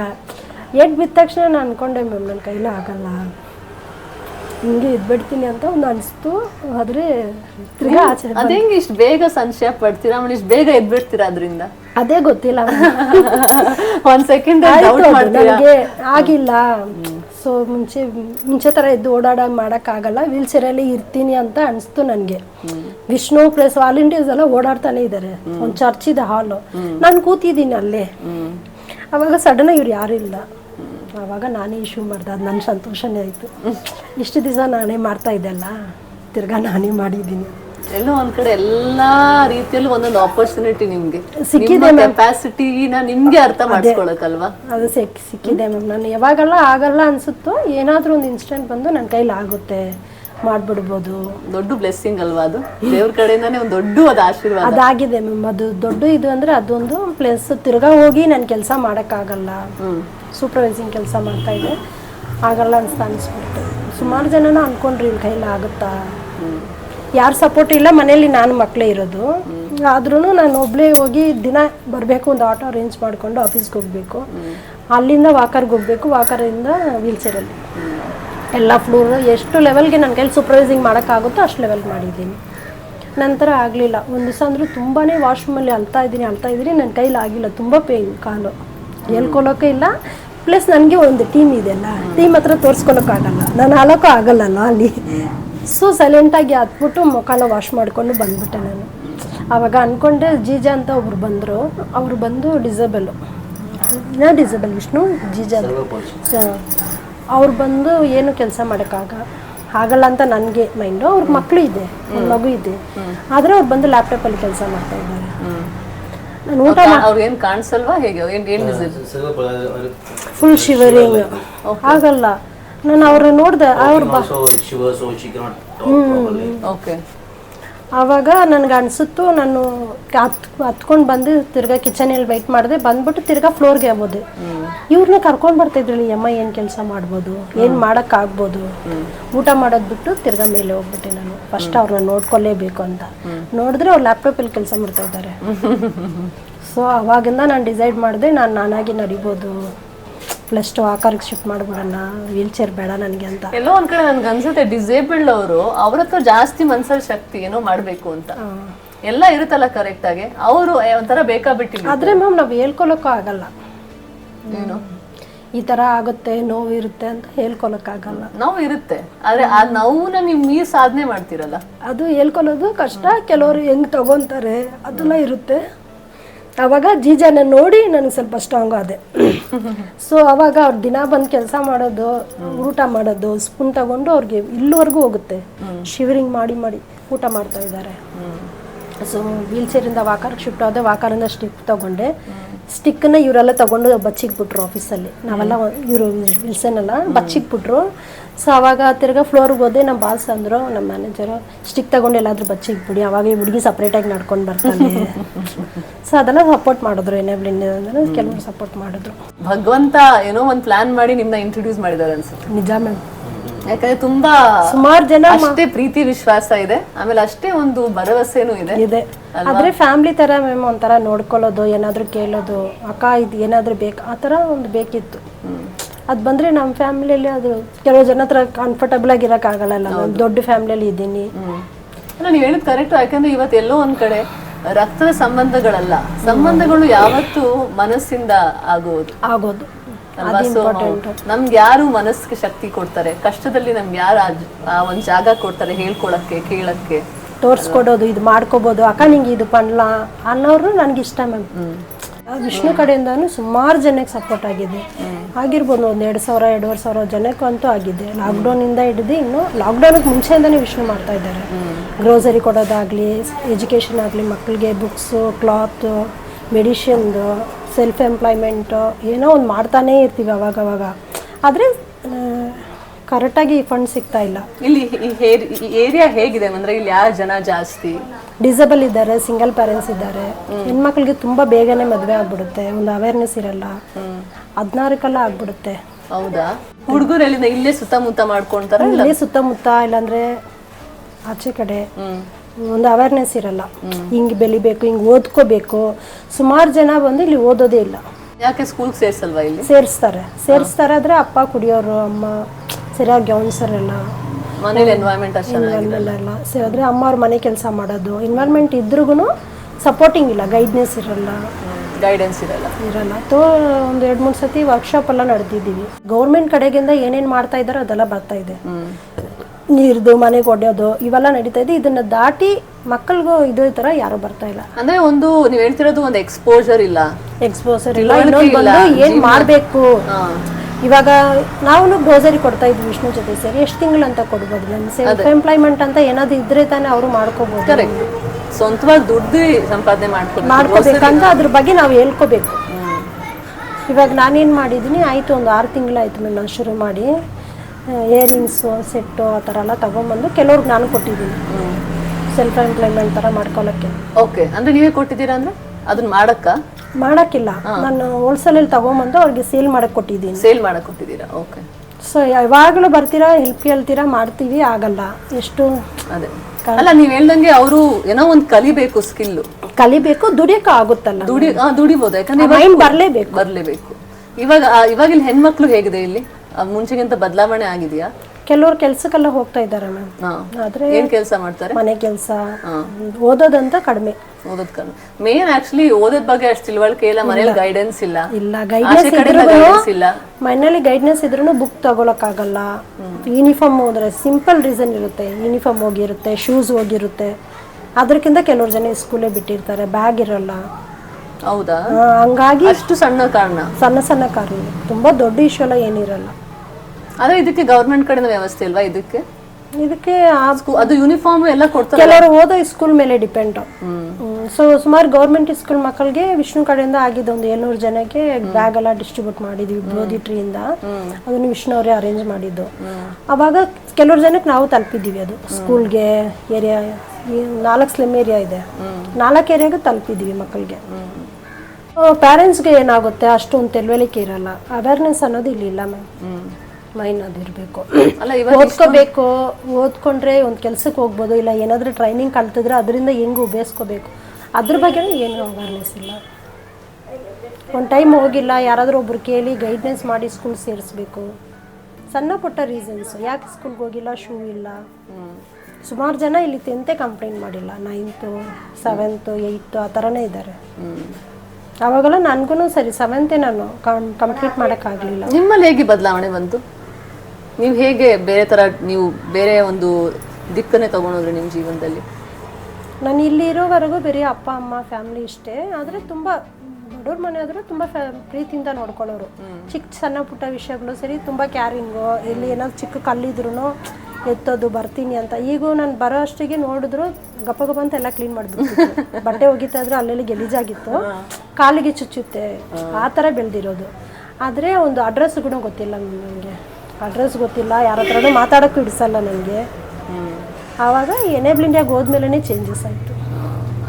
ಎಡ್ ಬಿದ್ದ ತಕ್ಷಣ ನಾನು ಅನ್ಕೊಂಡೆ ಮ್ಯಾಮ್ ನನ್ನ ಕೈಯಲ್ಲಿ ಆಗಲ್ಲ ಹಿಂಗೆ ಇದ್ಬಿಡ್ತೀನಿ ಅಂತ ಒಂದು ಅನಿಸ್ತು. ಆದರೆ ತಿರ್ಗಾ ಆಚೆ ಅದೇ ಇಷ್ಟು ಬೇಗ ಸಂಶಯ ಪಡ್ತೀರಾ? ಆಮೇಲೆ ಇಷ್ಟು ಬೇಗ ಎದ್ಬಿಡ್ತೀರಾ ಅದರಿಂದ? ಅದೇ ಗೊತ್ತಿಲ್ಲ *laughs* ಒಂದ್ ಸೆಕೆಂಡ್ ನನಗೆ ಆಗಿಲ್ಲ. ಸೊ ಮುಂಚೆ ಮುಂಚೆ ಥರ ಎದ್ದು ಓಡಾಡ ಮಾಡೋಕ್ಕಾಗಲ್ಲ. ವೀಲ್ ಚೇರಲ್ಲಿ ಇರ್ತೀನಿ ಅಂತ ಅನಿಸ್ತು ನನಗೆ. ವಿಷ್ಣು ಆಲ್ ಇಂಡಿಯಾಸ್ ಎಲ್ಲ ಓಡಾಡ್ತಾನೆ ಇದ್ದಾರೆ ಒಂದು ಚರ್ಚ್ ಇದೆ ಹಾಲು ನಾನು ಕೂತಿದ್ದೀನಿ ಅಲ್ಲೇ. ಅವಾಗ ಸಡನ್ ಇವ್ರು ಯಾರು ಇಲ್ಲ. ಅವಾಗ ನಾನೇ ಇಶ್ಯೂ ಮಾಡ್ದೆ ಅದು ನನ್ನ ಸಂತೋಷನೇ ಆಯಿತು. ಇಷ್ಟು ದಿವಸ ನಾನೇ ಮಾಡ್ತಾ ಇದ್ದಲ್ಲ ತಿರ್ಗಾ ನಾನೇ ಮಾಡಿದ್ದೀನಿ. ಎಲ್ಲೋ ಒಂದ್ ಕಡೆ ಎಲ್ಲಾ ರೀತಿಯಲ್ಲೂ ಒಂದೊಂದು ಆಪರ್ಚುನಿಟಿ ನಿಮ್ಗೆ. ಸಿಕ್ಕಿದೆ ಕೆಪಾಸಿಟಿನ ನಿಮ್ಗೆ ಅರ್ಥ ಮಾಡ್ಕೊಳಕಲ್ವಾ? ಅದು ಸಿಕ್ ಸಿಕ್ಕಿದೆ ಮ್ಯಾಮ್ ನಾನು ಯಾವಾಗಲ್ಲ ಆಗಲ್ಲ ಅನ್ಸುತ್ತೋ ಏನಾದರೂ ಒಂದು ಇನ್ಸ್ಟೆಂಟ್ ಬಂದು ನನ್ನ ಕೈಲಿ ಆಗುತ್ತೆ ಮಾಡ್ಬಿಡ್ಬೋದು. ದೊಡ್ಡ ಬ್ಲೆಸ್ಸಿಂಗ್ ಅಲ್ವಾ ಅದು? ದೇವ್ರ ಕಡೆಯಿಂದಾನೇ ಒಂದು ದೊಡ್ಡ ಅದು ಆಶೀರ್ವಾದ. ಅದಾಗಿದೆ ಮ್ಯಾಮ್ ಅದು ದೊಡ್ಡ ಇದು ಅಂದರೆ ಅದೊಂದು ಪ್ಲೇಸ್ ತಿರ್ಗಾ ಹೋಗಿ ನಾನು ಕೆಲಸ ಮಾಡೋಕ್ಕಾಗಲ್ಲ. ಹ್ಮ್. ಸೂಪರ್ವೈಸಿಂಗ್ ಕೆಲಸ ಮಾಡ್ತಾ ಇದ್ದೆ ಆಗಲ್ಲ ಅಂತ ಅನಿಸ್ಬಿಟ್ಟು ಸುಮಾರು ಜನನ ಅಂದ್ಕೊಂಡ್ರಿ ಇವ್ರ ಕೈಲಿ ಆಗುತ್ತಾ? ಯಾರು ಸಪೋರ್ಟ್ ಇಲ್ಲ, ಮನೇಲಿ ನಾನು ಮಕ್ಕಳೇ ಇರೋದು. ಆದ್ರೂ ನಾನು ಒಬ್ಬಳೇ ಹೋಗಿ ದಿನ ಬರಬೇಕು, ಒಂದು ಆಟೋ ಅರೇಂಜ್ ಮಾಡಿಕೊಂಡು ಆಫೀಸ್ಗೆ ಹೋಗಬೇಕು. ಅಲ್ಲಿಂದ ವಾಕರ್ಗೆ ಹೋಗಬೇಕು, ವಾಕರಿಂದ ವೀಲ್ ಚೇರಲ್ಲಿ ಎಲ್ಲ ಫ್ಲೋರ್ ಎಷ್ಟು ಲೆವೆಲ್ಗೆ ನನ್ನ ಕೈಲಿ ಸೂಪರ್ವೈಸಿಂಗ್ ಮಾಡೋಕ್ಕಾಗುತ್ತೋ ಅಷ್ಟು ಲೆವೆಲ್ ಮಾಡಿದ್ದೀನಿ. ನಂತರ ಆಗಲಿಲ್ಲ. ಒಂದು ದಿವಸ ಅಂದರೂ ತುಂಬಾ ವಾಶ್ರೂಮಲ್ಲಿ ಅಳ್ತಾ ಇದ್ದೀನಿ ಅಳ್ತಾ ಇದ್ದೀನಿ. ನನ್ನ ಕೈಲಿ ಆಗಿಲ್ಲ. ತುಂಬ ಪೇಯ್ನ್ ಕಾಲು. ಹೇಳ್ಕೊಳ್ಳೋಕೆ ಇಲ್ಲ. ಪ್ಲಸ್ ನನಗೆ ಒಂದು ಟೀಮ್ ಇದೆಯಲ್ಲ ಟೀಮ್ ಹತ್ರ ತೋರಿಸ್ಕೊಳಕ್ಕಾಗಲ್ಲ ನಾನು ಹಾಲಕ್ಕೂ ಆಗಲ್ಲಲ್ಲ ಅಲ್ಲಿ. ಸೊ ಸೈಲೆಂಟಾಗಿ ಹತ್ಬಿಟ್ಟು ಮುಖಾನ ವಾಶ್ ಮಾಡಿಕೊಂಡು ಬಂದ್ಬಿಟ್ಟೆ ನಾನು. ಆವಾಗ ಅಂದ್ಕೊಂಡೆ ಜೀಜಾ ಅಂತ ಒಬ್ರು ಬಂದರು. ಅವರು ಬಂದು ಡಿಸೇಬಲು ನಾ ಡಿಸೇಬಲ್ ವಿಷ್ಣು ಜೀಜಾ ಅವ್ರು ಬಂದು ಏನು ಕೆಲಸ ಮಾಡೋಕ್ಕಾಗ ಆಗಲ್ಲ ಅಂತ ನನಗೆ ಮೈಂಡು ಅವ್ರ ಮಕ್ಕಳು ಇದೆ ಮಗು ಇದೆ. ಆದರೆ ಅವ್ರು ಬಂದು ಲ್ಯಾಪ್ಟಾಪಲ್ಲಿ ಕೆಲಸ ಮಾಡ್ತಾ ಇದ್ದಾರೆ. ನಾನು ಊಟ ಅವ್ರಿಗೇನ್ ಕಾಣಿಸಲ್ವಾ ಹೇಗೆ? ಏನು ಏನ್ ಫುಲ್ ಶಿವರಿಂಗ್ ಆಗಲ್ಲ ನಾನು ಅವ್ರನ್ನ ನೋಡ್ದೆ ಅವ್ರ ಬಾ. also it shivers so she cannot talk properly. Okay ಆವಾಗ ನನಗೆ ಅನಿಸುತ್ತು ನಾನು ಹತ್ ಹತ್ಕೊಂಡು ಬಂದು ತಿರ್ಗಾ ಕಿಚನಲ್ಲಿ ವೆಯ್ಟ್ ಮಾಡಿದೆ. ಬಂದ್ಬಿಟ್ಟು ತಿರ್ಗಾ ಫ್ಲೋರ್ಗೆ ಆಗ್ಬೋದು ಇವ್ರನ್ನ ಕರ್ಕೊಂಡು ಬರ್ತಿದ್ರಲ್ಲಿ ಅಮ್ಮ ಏನು ಕೆಲಸ ಮಾಡ್ಬೋದು? ಏನು ಮಾಡೋಕ್ಕಾಗ್ಬೋದು? ಊಟ ಮಾಡೋದು ಬಿಟ್ಟು ತಿರ್ಗಾ ಮೇಲೆ ಹೋಗ್ಬಿಟ್ಟೆ ನಾನು. ಫಸ್ಟ್ ಅವ್ರನ್ನ ನೋಡ್ಕೊಳ್ಳೇಬೇಕು ಅಂತ. ನೋಡಿದ್ರೆ ಅವ್ರು ಲ್ಯಾಪ್ಟಾಪಲ್ಲಿ ಕೆಲಸ ಮಾಡ್ತಾ ಇದ್ದಾರೆ ಸೊ *laughs* ಅವಾಗಿಂದ ನಾನು ಡಿಸೈಡ್ ಮಾಡಿದೆ ನಾನು ನಾನಾಗಿ ನಡಿಬೋದು. ಪ್ಲಸ್ ಟು ಆಕಾರಕ್ಕೆ ಶಿಫ್ಟ್ ಮಾಡ್ಬಿಡೋಣ ವೀಲ್ ಚೇರ್ ಬೇಡ ನನಗೆ ಅಂತ. ಎಲ್ಲೋ ಒಂದ್ ಕಡೆ ನನ್ಗೆ ಅನ್ಸುತ್ತೆ ಡಿಸೇಬಲ್ಡ್ ಅವರು ಅವ್ರ ಹತ್ರ ಜಾಸ್ತಿ ಮನ್ಸಲ್ಲಿ ಶಕ್ತಿ ಏನೋ ಮಾಡ್ಬೇಕು ಅಂತ. ಎಲ್ಲ ಇರುತ್ತಲ್ಲ ಕರೆಕ್ಟ್ ಆಗಿ. ಅವರು ಒಂಥರ ಬೇಕಾ ಬಿಟ್ಟಿಲ್ಲ ಆದರೆ ಮ್ಯಾಮ್ ನಾವು ಹೇಳ್ಕೊಳಕ್ಕೂ ಆಗಲ್ಲ. ಏನು? ಈ ಥರ ಆಗುತ್ತೆ ನೋವು ಇರುತ್ತೆ ಅಂತ ಹೇಳ್ಕೊಳಕ್ಕಾಗಲ್ಲ ನೋವು ಇರುತ್ತೆ. ಆದ್ರೆ ಆ ನೋವನ್ನ ನೀವು ಮೀರ್ ಸಾಧನೆ ಮಾಡ್ತೀರಲ್ಲ? ಅದು ಹೇಳ್ಕೊಳ್ಳೋದು ಕಷ್ಟ. ಕೆಲವರು ಹೆಂಗ್ ತಗೊಂತಾರೆ ಅದೆಲ್ಲ ಇರುತ್ತೆ. ಅವಾಗ ಜೀಜಾನ ನೋಡಿ ನನಗೆ ಸ್ವಲ್ಪ ಸ್ಟ್ರಾಂಗ್ ಆದೆ. ಸೊ ಅವಾಗ ಅವ್ರು ದಿನ ಬಂದು ಕೆಲಸ ಮಾಡೋದು, ಊಟ ಮಾಡೋದು ಸ್ಪೂನ್ ತಗೊಂಡು ಅವ್ರಿಗೆ ಇಲ್ಲಿವರೆಗೂ ಹೋಗುತ್ತೆ. ಶಿವರಿಂಗ್ ಮಾಡಿ ಮಾಡಿ ಊಟ ಮಾಡ್ತಾ ಇದ್ದಾರೆ. ಸೊ ವೀಲ್ ಚೇರಿಂದ ವಾಕರ್ಗೆ ಶಿಫ್ಟ್ ಆದ ವಾಕರಿಂದ ಸ್ಟಿಪ್ ತಗೊಂಡೆ. ಸ್ಟಿಕ್ಕನ್ನ ಇವರೆಲ್ಲ ತಗೊಂಡು ಬಚ್ಚಿಕ್ಬಿಟ್ರು ಆಫೀಸಲ್ಲಿ ನಾವೆಲ್ಲ ಇವರು ವಿಲ್ಸನ್ ಎಲ್ಲ ಬಚ್ಚಿಕ್ಬಿಟ್ರು ಸೊ ಅವಾಗ ತಿರ್ಗಾ ಫ್ಲೋರ್ಗೆ ಹೋದೆ ನಮ್ಮ ಬಾಸ್ ಅಂದರು ನಮ್ಮ ಮ್ಯಾನೇಜರು ಸ್ಟಿಕ್ ತಗೊಂಡು ಎಲ್ಲಾದರೂ ಬಚ್ಚಿಕ್ಬಿಡಿ ಅವಾಗ ಈ ಹುಡುಗಿ ಸಪ್ರೇಟಾಗಿ ನಡ್ಕೊಂಡು ಬರ್ತಾನೆ ಸೊ *laughs* ಅದೆಲ್ಲ ಸಪೋರ್ಟ್ ಮಾಡಿದ್ರು ಏನೇ ಅಂದ್ರೆ ಕೆಲವರು ಸಪೋರ್ಟ್ ಮಾಡಿದ್ರು. ಭಗವಂತ ಏನೋ ಒಂದು ಪ್ಲಾನ್ ಮಾಡಿ ನಿಮ್ನ ಇಂಟ್ರೊಡ್ಯೂಸ್ ಮಾಡಿದಾರೆ ಅನ್ಸುತ್ತೆ. ನಿಜ ಮ್ಯಾಮ್ ಯಾಕಂದ್ರೆ ತುಂಬಾ ಸುಮಾರು ಜನ ಅಷ್ಟೇ ಪ್ರೀತಿ ವಿಶ್ವಾಸ ಇದೆ. ಆಮೇಲೆ ಅಷ್ಟೇ ಒಂದು ಭರವಸೆನೂ ಇದೆ. ಇದೆ. ಆದ್ರೆ ಫ್ಯಾಮಿಲಿ ತರ ಮ್ಯಾಮ್ ಒಂಥರ ನೋಡ್ಕೊಳ್ಳೋದು ಏನಾದ್ರೂ ಕೇಳೋದು ಅಕ್ಕ ಇದು ಏನಾದ್ರೂ ಬೇಕು ಆ ತರ ಒಂದು ಬೇಕಿತ್ತು. ಅದು ಬಂದ್ರೆ ನಮ್ಮ ಫ್ಯಾಮಿಲಿಯಲ್ಲಿ ಅದು ಕೆಲವು ಜನ ಹತ್ರ ಕಂಫರ್ಟಬಲ್ ಆಗಿರಕ್ ಆಗಲ್ಲ ನಾನು ದೊಡ್ಡ ಫ್ಯಾಮಿಲಿಯಲ್ಲಿ ಇದ್ದೀನಿ. ನಾನು ಹೇಳಿದ್ ಕರೆಕ್ಟ್ ಯಾಕಂದ್ರೆ ಇವತ್ತು ಎಲ್ಲೋ ಒಂದ್ ಕಡೆ ರಕ್ತದ ಸಂಬಂಧಗಳಲ್ಲ. ಸಂಬಂಧಗಳು ಯಾವತ್ತು ಮನಸ್ಸಿಂದ ಆಗೋದು. ಆಗೋದು. ಅಲ್ವಾ? ಸೊ ನಮ್ಗೆ ಯಾರು ಮನಸ್ಸಿಗೆ ಶಕ್ತಿ ಕೊಡ್ತಾರೆ? ಕಷ್ಟದಲ್ಲಿ ನಮ್ಗೆ ಯಾರು ಆ ಒಂದ್ ಜಾಗ ಕೊಡ್ತಾರೆ ಹೇಳ್ಕೊಳಕ್ಕೆ ಕೇಳಕ್ಕೆ? ತೋರ್ಸ್ಕೊಡೋದು ಇದು ಮಾಡ್ಕೋಬೋದು. ಅಕ್ಕ ನಿಂಗೆ ಇದು ಪಣ್ಲ ಅನ್ನೋರು ನನಗೆ ಇಷ್ಟ ಮ್ಯಾಮ್. ವಿಷ್ಣು ಕಡೆಯಿಂದಾನು ಸುಮಾರು ಜನಕ್ಕೆ ಸಪೋರ್ಟ್ ಆಗಿದೆ. ಆಗಿರ್ಬೋದು ಒಂದು ಎರಡು ಸಾವಿರ ಎರಡೂವರೆ ಸಾವಿರ ಜನಕ್ಕೂ ಜನಕ್ಕಂತೂ ಆಗಿದೆ. ಲಾಕ್ಡೌನಿಂದ ಹಿಡಿದು ಇನ್ನು ಲಾಕ್ಡೌನ್ಗೆ ಮುಂಚೆಯಿಂದನೇ ವಿಷ್ಣು ಮಾಡ್ತಾ ಇದ್ದಾರೆ. ಗ್ರೋಸರಿ ಕೊಡೋದಾಗ್ಲಿ ಎಜುಕೇಷನ್ ಆಗಲಿ ಮಕ್ಕಳಿಗೆ ಬುಕ್ಸು ಕ್ಲಾತು ಮೆಡಿಷನ್ದು ಸೆಲ್ಫ್ ಎಂಪ್ಲಾಯ್ಮೆಂಟು ಏನೋ ಒಂದು ಮಾಡ್ತಾನೇ ಇರ್ತೀವಿ ಅವಾಗವಾಗ. ಆದರೆ ಕರೆಕ್ಟಾಗಿ ಫಂಡ್ ಸಿಗ್ತಾ ಇಲ್ಲ. ಇಲ್ಲಿ ಏರಿಯಾ ಹೇಗಿದೆ? ಅಂದ್ರೆ ಇಲ್ಲಿ ಯಾವ ಜನ ಜಾಸ್ತಿ? ಡಿಸೇಬಲ್ ಇದ್ದಾರೆ ಸಿಂಗಲ್ ಪೇರೆಂಟ್ಸ್ ಇದ್ದಾರೆ. ಹೆಣ್ಮಕ್ಳಿಗೆ ತುಂಬಾ ಬೇಗನೆ ಮದುವೆ ಆಗ್ಬಿಡುತ್ತೆ. ಒಂದು ಅವೇರ್ನೆಸ್ ಇರಲ್ಲ. ಹದಿನಾರಕ್ಕೆಲ್ಲ ಆಗ್ಬಿಡುತ್ತೆ. ಹೌದಾ? ಹುಡುಗರು ಎಲ್ಲಿಂದ ಇಲ್ಲೇ ಸುತ್ತಮುತ್ತ ಮಾಡ್ಕೊಂತಾರೆ ಇಲ್ಲೇ? ಸುತ್ತಮುತ್ತ ಇಲ್ಲಾಂದ್ರೆ ಆಚೆ ಕಡೆ. ಒಂದು ಅವೇರ್ನೆಸ್ ಇರಲ್ಲ. ಹಿಂಗೆ ಬೆಳಿಬೇಕು ಹಿಂಗೆ ಓದ್ಕೋಬೇಕು. ಸುಮಾರು ಜನ ಬಂದು ಇಲ್ಲಿ ಓದೋದೇ ಇಲ್ಲ. ಯಾಕೆ ಸ್ಕೂಲ್ ಸೇರ್ಸಲ್ವಾ ಇಲ್ಲಿ? ಸೇರಿಸ್ತಾರೆ. ಸೇರಿಸ್ತಾರೆ ಆದ್ರೆ ಅಪ್ಪ ಕುಡಿಯೋರು ಅಮ್ಮ ಸರಿಯಾಗಿ ಗೌನ್ಸರಲ್ಲ ಮನೇಲಿ ಎನ್ವೈರನ್ಮೆಂಟ್ ಅಷ್ಟೇ ಎಲ್ಲ ಸೇರಿದ್ರೆ ಅಮ್ಮ ಅವ್ರ ಮನೆ ಕೆಲಸ ಮಾಡೋದು. ಎನ್ವೈರ್ಮೆಂಟ್ ಇದ್ರಿಗೂ ಸಪೋರ್ಟಿಂಗ್ ಇಲ್ಲ ಗೈಡ್ನೆಸ್ ಇರಲ್ಲ. ಗೈಡೆನ್ಸ್ ಇರಲ್ಲ. ಇರಲ್ಲ. ತೋ ಒಂದು ಎರಡು ಮೂರು ಸತಿ ವರ್ಕ್ಶಾಪ್ ಎಲ್ಲ ನಡೆದಿದ್ದೀವಿ. ಗೌರ್ಮೆಂಟ್ ಕಡೆಗಿಂದ ಏನೇನು ಮಾಡ್ತಾ ಇದ್ದಾರೋ ಅದೆಲ್ಲ ಬರ್ತಾ ಇದೆ. ನೀರ್ದು ಮನೆಗೆ ಒಡೆಯೋದು ಇವೆಲ್ಲ ನಡೀತಾ ಇದೆ. ಇದನ್ನ ದಾಟಿ ಮಕ್ಕಳಿಗೂ ಇದೇ ತರ ಯಾರು ಬರ್ತಾ ಇಲ್ಲ. ಅಂದ್ರೆ ಒಂದು ನೀವ್ ಹೇಳ್ತಿರೋದು ಒಂದು ಎಕ್ಸ್ಪೋಜರ್ ಇಲ್ಲ. ಎಕ್ಸ್ಪೋಸರ್ ಇಲ್ಲ. ಏನ್ ಮಾಡ್ಬೇಕು ಬಂದು ಏನು ಮಾಡಬೇಕು? ಹಾ. ಇವಾಗ ನಾವು ಗ್ರೋಸರಿ ಕೊಡ್ತಾ ಇದ್ವಿ ವಿಷ್ಣು ಜೊತೆ ಸೇರಿ. ಎಷ್ಟು ತಿಂಗಳು ಅಂತ ಕೊಡ್ಬೋದು ಸೆಲ್ಫ್ ಎಂಪ್ಲಾಯ್ಮೆಂಟ್ ಅಂತ ಏನಾದ್ರು ಇದ್ರೆ ತಾನೇ ಅವರು ಮಾಡ್ಕೋಬಹುದು ಕರೆಕ್ಟ್ ಸ್ವಂತವಾಗಿ ದುಡ್ಡು ಸಂಪಾದನೆ ಮಾಡ್ಕೋಬೇಕು. ಮಾಡ್ಕೋಬೇಕಂತ ಅದ್ರ ಬಗ್ಗೆ ನಾವು ಹೇಳ್ಕೋಬೇಕು. ಇವಾಗ ನಾನೇನ್ ಮಾಡಿದೀನಿ ಆಯ್ತು ಒಂದು ಆರು ತಿಂಗಳಾಯ್ತು ನಾನು ಶುರು ಮಾಡಿ. ಇಯರಿಂಗ್ಸು ಸೆಟ್ಟು ಆ ಥರ ಎಲ್ಲ ತೊಗೊಂಬಂದು ಕೆಲವ್ರಿಗೆ ನಾನು ಕೊಟ್ಟಿದ್ದೀನಿ. ಸೆಲ್ಫ್ ಎಂಪ್ಲಾಯ್ಮೆಂಟ್ ಥರ ಮಾಡ್ಕೊಳ್ಳೋಕ್ಕೆ ಓಕೆ ಅಂದ್ರೆ ನೀವೇ ಕೊಟ್ಟಿದ್ದೀರಾ ಅಂದ್ರೆ ಅದನ್ನ ಮಾಡಕ್ಕ? ಮಾಡೋಕ್ಕಿಲ್ಲ. ನಾನು ಹೋಲ್ಸೇಲಲ್ಲಿ ತಗೊಂಬಂದು ಅವ್ರಿಗೆ ಸೇಲ್ ಮಾಡಕ್ಕೆ ಕೊಟ್ಟಿದ್ದೀನಿ. ಸೇಲ್ ಮಾಡಕ್ ಕೊಟ್ಟಿದ್ದೀರಾ? ಓಕೆ ಸೊ ಯಾವಾಗಲೂ ಬರ್ತೀರಾ ಹೆಲ್ಪ್ ಕೇಳ್ತೀರಾ ಮಾಡ್ತೀವಿ ಆಗಲ್ಲ. ಎಷ್ಟು ಅದೇ. ಅಲ್ಲ ನೀವ್ ಹೇಳ್ದಂಗೆ ಅವರು ಏನೋ ಒಂದ್ ಕಲಿಬೇಕು ಸ್ಕಿಲ್ ಕಲಿಬೇಕು ದುಡಿಯೋಕೆ ಆಗುತ್ತಲ್ಲ. ದುಡಿ ದುಡಿಬಹುದು ದುಡಿಬೋದು. ಯಾಕಂದ್ರೆ ಬರ್ಲೇಬೇಕು ಬರಲೇಬೇಕು. ಬರ್ಲೇಬೇಕು. ಇವಾಗ ಆ, ಇವಾಗ ಇಲ್ಲಿ ಹೆಣ್ಮಕ್ಳು ಹೇಗಿದೆ ಇಲ್ಲಿ? ಮುಂಚೆಗಿಂತ ಬದಲಾವಣೆ ಆಗಿದೆಯಾ? ಕೆಲವ್ರು ಕೆಲ್ಸಕ್ಕೆಲ್ಲ ಹೋಗ್ತಾ ಇದ್ದಾರೆ ಮ್ಯಾಮ್. ಆದ್ರೆ ಏನ್ ಕೆಲಸ ಮಾಡ್ತಾರೆ? ಮನೆ ಕೆಲಸ ಓದೋದಂತ ಕಡಿಮೆ. ಓದೋದ್ ಕಡಿಮೆ. ಮೇನ್ ಆಕ್ಚುಲಿ ಓದೋದ್ ಬಗ್ಗೆ ಅಷ್ಟು ತಿಳುವಳಿಕೆ ಇಲ್ಲ ಮನೇಲಿ ಗೈಡೆನ್ಸ್ ಇಲ್ಲ. ಇಲ್ಲ ಗೈಡ್ನೆಸ್ ಇಲ್ಲ. ಮನೇಲಿ ಗೈಡ್ನೆಸ್ ಇದ್ರೂ ಬುಕ್ ತಗೊಳಕ್ಕಾಗಲ್ಲ. ಯೂನಿಫಾರ್ಮ್ ಹೋದ್ರೆ ಸಿಂಪಲ್ ರೀಸನ್ ಇರುತ್ತೆ. ಯೂನಿಫಾರ್ಮ್ ಹೋಗಿರುತ್ತೆ ಶೂಸ್ ಹೋಗಿರುತ್ತೆ. ಅದಕ್ಕಿಂತ ಕೆಲವ್ರು ಜನ ಸ್ಕೂಲೇ ಬಿಟ್ಟಿರ್ತಾರೆ ಬ್ಯಾಗ್ ಇರಲ್ಲ. ಹೌದಾ? ಹಂಗಾಗಿ ಅಷ್ಟು ಸಣ್ಣ ಕಾರಣ. ಸಣ್ಣ ಸಣ್ಣ ಕಾರಣ. ತುಂಬಾ ದೊಡ್ಡ ಇಶ್ಯೂ ಎಲ್ಲ ಏನಿರಲ್ಲ. ಆದ್ರೆ ಇದಕ್ಕೆ ಗವರ್ಮೆಂಟ್ ಕಡೆಯಿಂದ ವ್ಯವಸ್ಥೆ ಇಲ್ವಾ ಇದಕ್ಕೆ? ಇದಕ್ಕೆ ಅದು ಯೂನಿಫಾರ್ಮ್ ಎಲ್ಲ ಕೊಡ್ತಾರೆ. ಕೆಲವರು ಓದೋ ಸ್ಕೂಲ್ ಮೇಲೆ ಡಿಪೆಂಡ್ ಸೊ ಸುಮಾರು ಗೌರ್ಮೆಂಟ್ ಸ್ಕೂಲ್ ಮಕ್ಕಳಿಗೆ ವಿಷ್ಣು ಕಡೆಯಿಂದ ಆಗಿದ್ದು ಒಂದು ಏಳ್ನೂರು ಜನಕ್ಕೆ ಬ್ಯಾಗ್ ಎಲ್ಲ ಡಿಸ್ಟ್ರಿಬ್ಯೂಟ್ ಮಾಡಿದ್ವಿ ಬೋಧಿ ಟ್ರೀಯಿಂದ ಅದನ್ನು ವಿಷ್ಣು ಅವರೇ ಅರೇಂಜ್ ಮಾಡಿದ್ದು. ಅವಾಗ ಕೆಲವ್ರು ಜನಕ್ಕೆ ನಾವು ತಲುಪಿದ್ದೀವಿ ಅದು. ಸ್ಕೂಲ್ಗೆ ಏರಿಯಾ ನಾಲ್ಕು ಸ್ಲಿಮ್ ಏರಿಯಾ ಇದೆ. ನಾಲ್ಕು ಏರಿಯಾಗೆ ತಲುಪಿದ್ದೀವಿ ಮಕ್ಕಳಿಗೆ. ಪ್ಯಾರೆಂಟ್ಸ್ಗೆ ಏನಾಗುತ್ತೆ? ಅಷ್ಟೊಂದು ತಿಳುವಳಿಕೆ ಇರಲ್ಲ. ಅವೇರ್ನೆಸ್ ಅನ್ನೋದು ಇಲ್ಲಿ ಇಲ್ಲ ಮ್ಯಾಮ್ ಮೈನ್ ಅದಿರಬೇಕು ಅಲ್ಲ ಇವಾಗ ಓದ್ಕೋಬೇಕು. ಓದ್ಕೊಂಡ್ರೆ ಒಂದು ಕೆಲ್ಸಕ್ಕೆ ಹೋಗ್ಬೋದು. ಇಲ್ಲ ಏನಾದರೂ ಟ್ರೈನಿಂಗ್ ಕಲ್ತಿದ್ರೆ ಅದರಿಂದ ಹೆಂಗೆ ಉಪಯೋಗಿಸ್ಕೋಬೇಕು ಅದ್ರ ಬಗ್ಗೆ ಏನು ಅವೇರ್ನೆಸ್ ಇಲ್ಲ. ಒಂದು ಟೈಮ್ ಹೋಗಿಲ್ಲ ಯಾರಾದರೂ ಒಬ್ರು ಕೇಳಿ ಗೈಡ್ನೆನ್ಸ್ ಮಾಡಿ ಸ್ಕೂಲ್ ಸೇರಿಸ್ಬೇಕು. ಸಣ್ಣ ಪುಟ್ಟ ರೀಸನ್ಸ್ ಯಾಕೆ ಸ್ಕೂಲ್ಗೆ ಹೋಗಿಲ್ಲ? ಶೂ ಇಲ್ಲ. ಸುಮಾರು ಜನ ಇಲ್ಲಿ ತೆಂತೆ ಕಂಪ್ಲೇಂಟ್ ಮಾಡಿಲ್ಲ. ನೈನ್ತು ಸೆವೆಂತು ಏಯ್ತು ಆ ಥರನೇ ಇದ್ದಾರೆ. ಅವಾಗೆಲ್ಲ ನನಗೂ ಸರಿ ಸೆವೆಂತೆ ನಾನು ಕಂಪ್ಲೀಟ್ ಮಾಡೋಕ್ಕಾಗಲಿಲ್ಲ. ನಿಮ್ಮಲ್ಲಿ ಹೇಗೆ ಬದಲಾವಣೆ ಬಂತು? ನೀವು ಹೇಗೆ ಬೇರೆ ಥರ ನೀವು ಬೇರೆ ಒಂದು ದಿಕ್ಕನ್ನೇ ತಗೊಂಡ್ರಿ ನಿಮ್ಮ ಜೀವನದಲ್ಲಿ? ನಾನು ಇಲ್ಲಿರೋವರೆಗೂ ಬರೀ ಅಪ್ಪ ಅಮ್ಮ ಫ್ಯಾಮಿಲಿ ಇಷ್ಟೇ ಆದರೆ ತುಂಬ ಬಡವ್ರ ಮನೆ ಆದರೂ ತುಂಬ ಪ್ರೀತಿಯಿಂದ ನೋಡ್ಕೊಳ್ಳೋರು. ಚಿಕ್ಕ ಸಣ್ಣ ಪುಟ್ಟ ವಿಷಯಗಳು ಸರಿ ತುಂಬ ಕ್ಯಾರಿಂಗು ಇಲ್ಲಿ ಏನಾದ್ರು ಚಿಕ್ಕ ಕಲ್ಲಿದ್ರು ಎತ್ತೋದು ಬರ್ತೀನಿ ಅಂತ. ಈಗೂ ನಾನು ಬರೋ ಅಷ್ಟಿಗೆ ನೋಡಿದ್ರು ಗಪ್ಪ ಗಪ್ಪ ಅಂತ ಎಲ್ಲ ಕ್ಲೀನ್ ಮಾಡಿದ್ರು *laughs* ಬಟ್ಟೆ ಒಗಿತಾ ಇದ್ರೆ ಅಲ್ಲೆಲ್ಲಿ ಗಲೀಜಾಗಿತ್ತು. ಕಾಲಿಗೆ ಚುಚ್ಚುತ್ತೆ. ಆ ಥರ ಬೆಳೆದಿರೋದು. ಆದರೆ ಒಂದು ಅಡ್ರೆಸ್ ಕೂಡ ಗೊತ್ತಿಲ್ಲ ನನಗೆ ಅಡ್ರೆಸ್ ಗೊತ್ತಿಲ್ಲ ಯಾರ ಹತ್ರನೂ ಮಾತಾಡೋಕ್ಕೂ ಹಿಡಿಸಲ್ಲ ನನಗೆ ಆವಾಗ ಎನೇಬಲ್ ಇಂಡಿಯಾಗೆ ಹೋದ್ಮೇಲೆ ಚೇಂಜಸ್ ಆಯಿತು.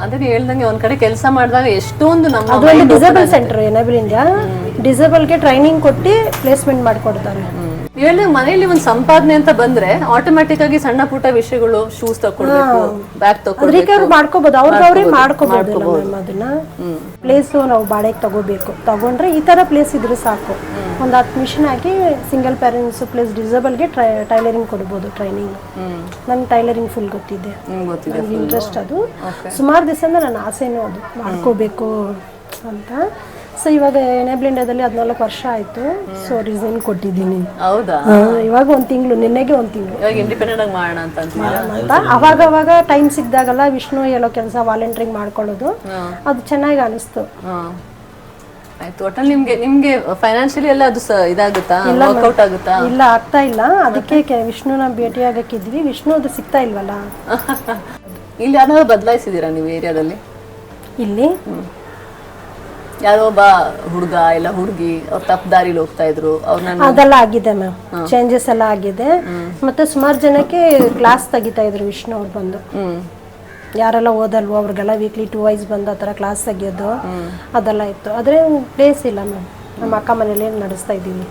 ಅದೇ ನೀವು ಹೇಳ್ದಂಗೆ ಒಂದ್ ಕಡೆ ಕೆಲಸ ಮಾಡಿದಾಗ ಎಷ್ಟೊಂದು ನಮ್ಮ ಅದು ಒಂದು ಡಿಸೇಬಲ್ ಸೆಂಟರ್ ಎನೇಬಲ್ ಇಂಡಿಯಾ ಡಿಸೇಬಲ್ಗೆ ಟ್ರೈನಿಂಗ್ ಕೊಟ್ಟು ಪ್ಲೇಸ್ಮೆಂಟ್ ಮಾಡಿಕೊಡ್ತಾರೆ. ಹೇಳಿದಂಗೆ ಮನೆಯಲ್ಲಿ ಒಂದು ಸಂಪಾದನೆ ಅಂತ ಬಂದ್ರೆ ಆಟೋಮ್ಯಾಟಿಕ್ ಆಗಿ ಸಣ್ಣ ಪುಟ್ಟ ವಿಷಯಗಳು ಶೂಸ್ ತಕೊಳ್ಬೇಕು ಬ್ಯಾಗ್ ತಕೊಳ್ಬೇಕು ಮಾಡ್ಕೋಬಹುದು ಮಾಡ್ಕೋಬಹುದು ಅದನ್ನ? ಪ್ಲೇಸ್ ನಾವು ಬಾಡಿಗೆ ತಗೋಬೇಕು. ತಗೊಂಡ್ರೆ ಈ ತರ ಪ್ಲೇಸ್ ಇದ್ರೆ ಸಾಕು. ಒಂದು ಹತ್ತು ಮಿಷನ್ ಹಾಕಿ ಸಿಂಗಲ್ ಪೇರೆಂಟ್ಸ್ ಪ್ಲೇಸ್ ಡಿಸೇಬಲ್ಗೆ ಟೈಲರಿಂಗ್ ಕೊಡ್ಬೋದು ಟ್ರೈನಿಂಗ್ ನನ್ ನನ್ಗೆ ಟೈಲರಿಂಗ್ ಫುಲ್ ಗೊತ್ತಿದೆ ಇಂಟ್ರೆಸ್ಟ್ ಅದು. ಸುಮಾರು ದಿವಸ ನನ್ನ ಆಸೆನೂ ಅದು. ಮಾಡ್ಕೋಬೇಕು ಅಂತ. ಸೊ ಇವಾಗ ಎನೇಬಲ್ ಇಂಡಿಯಾದಲ್ಲಿ ಹದಿನಾಲ್ಕು ವರ್ಷ ಆಯ್ತು. ಸೊ ರಿಸೈನ್ ಕೊಟ್ಟಿದ್ದೀನಿ. ಹೌದಾ? ಇವಾಗ ಒಂದು ತಿಂಗಳು ನಿನ್ನೆಗೆ ಒಂದು ತಿಂಗಳು. ಇವಾಗ ಇಂಡಿಪೆಂಡೆಂಟ್ ಆಗಿ ಮಾಡೋಣ ಅಂತ ಅವಾಗ ಅವಾಗ ಟೈಮ್ ಸಿಕ್ಕಿದಾಗಲ್ಲ ವಿಷ್ಣು ಹೇಳೋ ಕೆಲಸ ವಾಲಂಟ್ರಿಂಗ್ ಮಾಡ್ಕೊಳ್ಳೋದು. ಅದು ಚೆನ್ನಾಗಿ ಅನಿಸ್ತು. ಹಾ. ಆಯ್ತು ಒಟ್ಟಲ್ಲಿ ನಿಮ್ಗೆ ನಿಮ್ಗೆ ಫೈನಾನ್ಷಿಯಲಿ ಎಲ್ಲ ಅದು ಇದಾಗುತ್ತಾ? ವರ್ಕೌಟ್ ಆಗುತ್ತಾ? ಇಲ್ಲ ಆಗ್ತಾ ಇಲ್ಲ. ಅದಕ್ಕೆ ವಿಷ್ಣುನ ಭೇಟಿ ಆಗಕ್ಕಿದ್ವಿ ವಿಷ್ಣು ಅದು ಸಿಗ್ತಾ ಇಲ್ವಲ್ಲ? *laughs* ಇಲ್ಲಿ ಯಾರು ಬದಲಾಯಿಸಿದೀರಾ ನೀವು ಏರಿಯಾದಲ್ಲಿ? ಇಲ್ಲಿ? ಯಾರೋ ಒಬ್ಬ ಹುಡುಗ ಇಲ್ಲ ಹುಡುಗಿ ಅವ್ರು ತಪ್ಪು ದಾರಿಲಿ ಹೋಗ್ತಾ ಇದ್ರು. ಅವ್ರನ್ನ ಅದೆಲ್ಲ ಆಗಿದೆ ಮ್ಯಾಮ್. ಚೇಂಜಸ್ ಎಲ್ಲ ಆಗಿದೆ. ಮತ್ತೆ ಸುಮಾರು ಜನಕ್ಕೆ ಕ್ಲಾಸ್ ತೆಗಿತಾ ಇದ್ರು ವಿಷ್ಣು ಅವ್ರು ಬಂದು. ಯಾರೆಲ್ಲ ಓದಲ್ವೋ ಅವ್ರಿಗೆಲ್ಲ ವೀಕ್ಲಿ ಟೂ ವೈಸ್ ಬಂದು ಆ ಥರ ಕ್ಲಾಸ್ ತೆಗಿಯೋದು ಅದೆಲ್ಲ ಇತ್ತು. ಆದರೆ ಪ್ಲೇಸ್ ಇಲ್ಲ ಮ್ಯಾಮ್. ನಮ್ಮ ಅಕ್ಕ ಮನೇಲಿ ನಡೆಸ್ತಾ ಇದ್ದೀವಿ.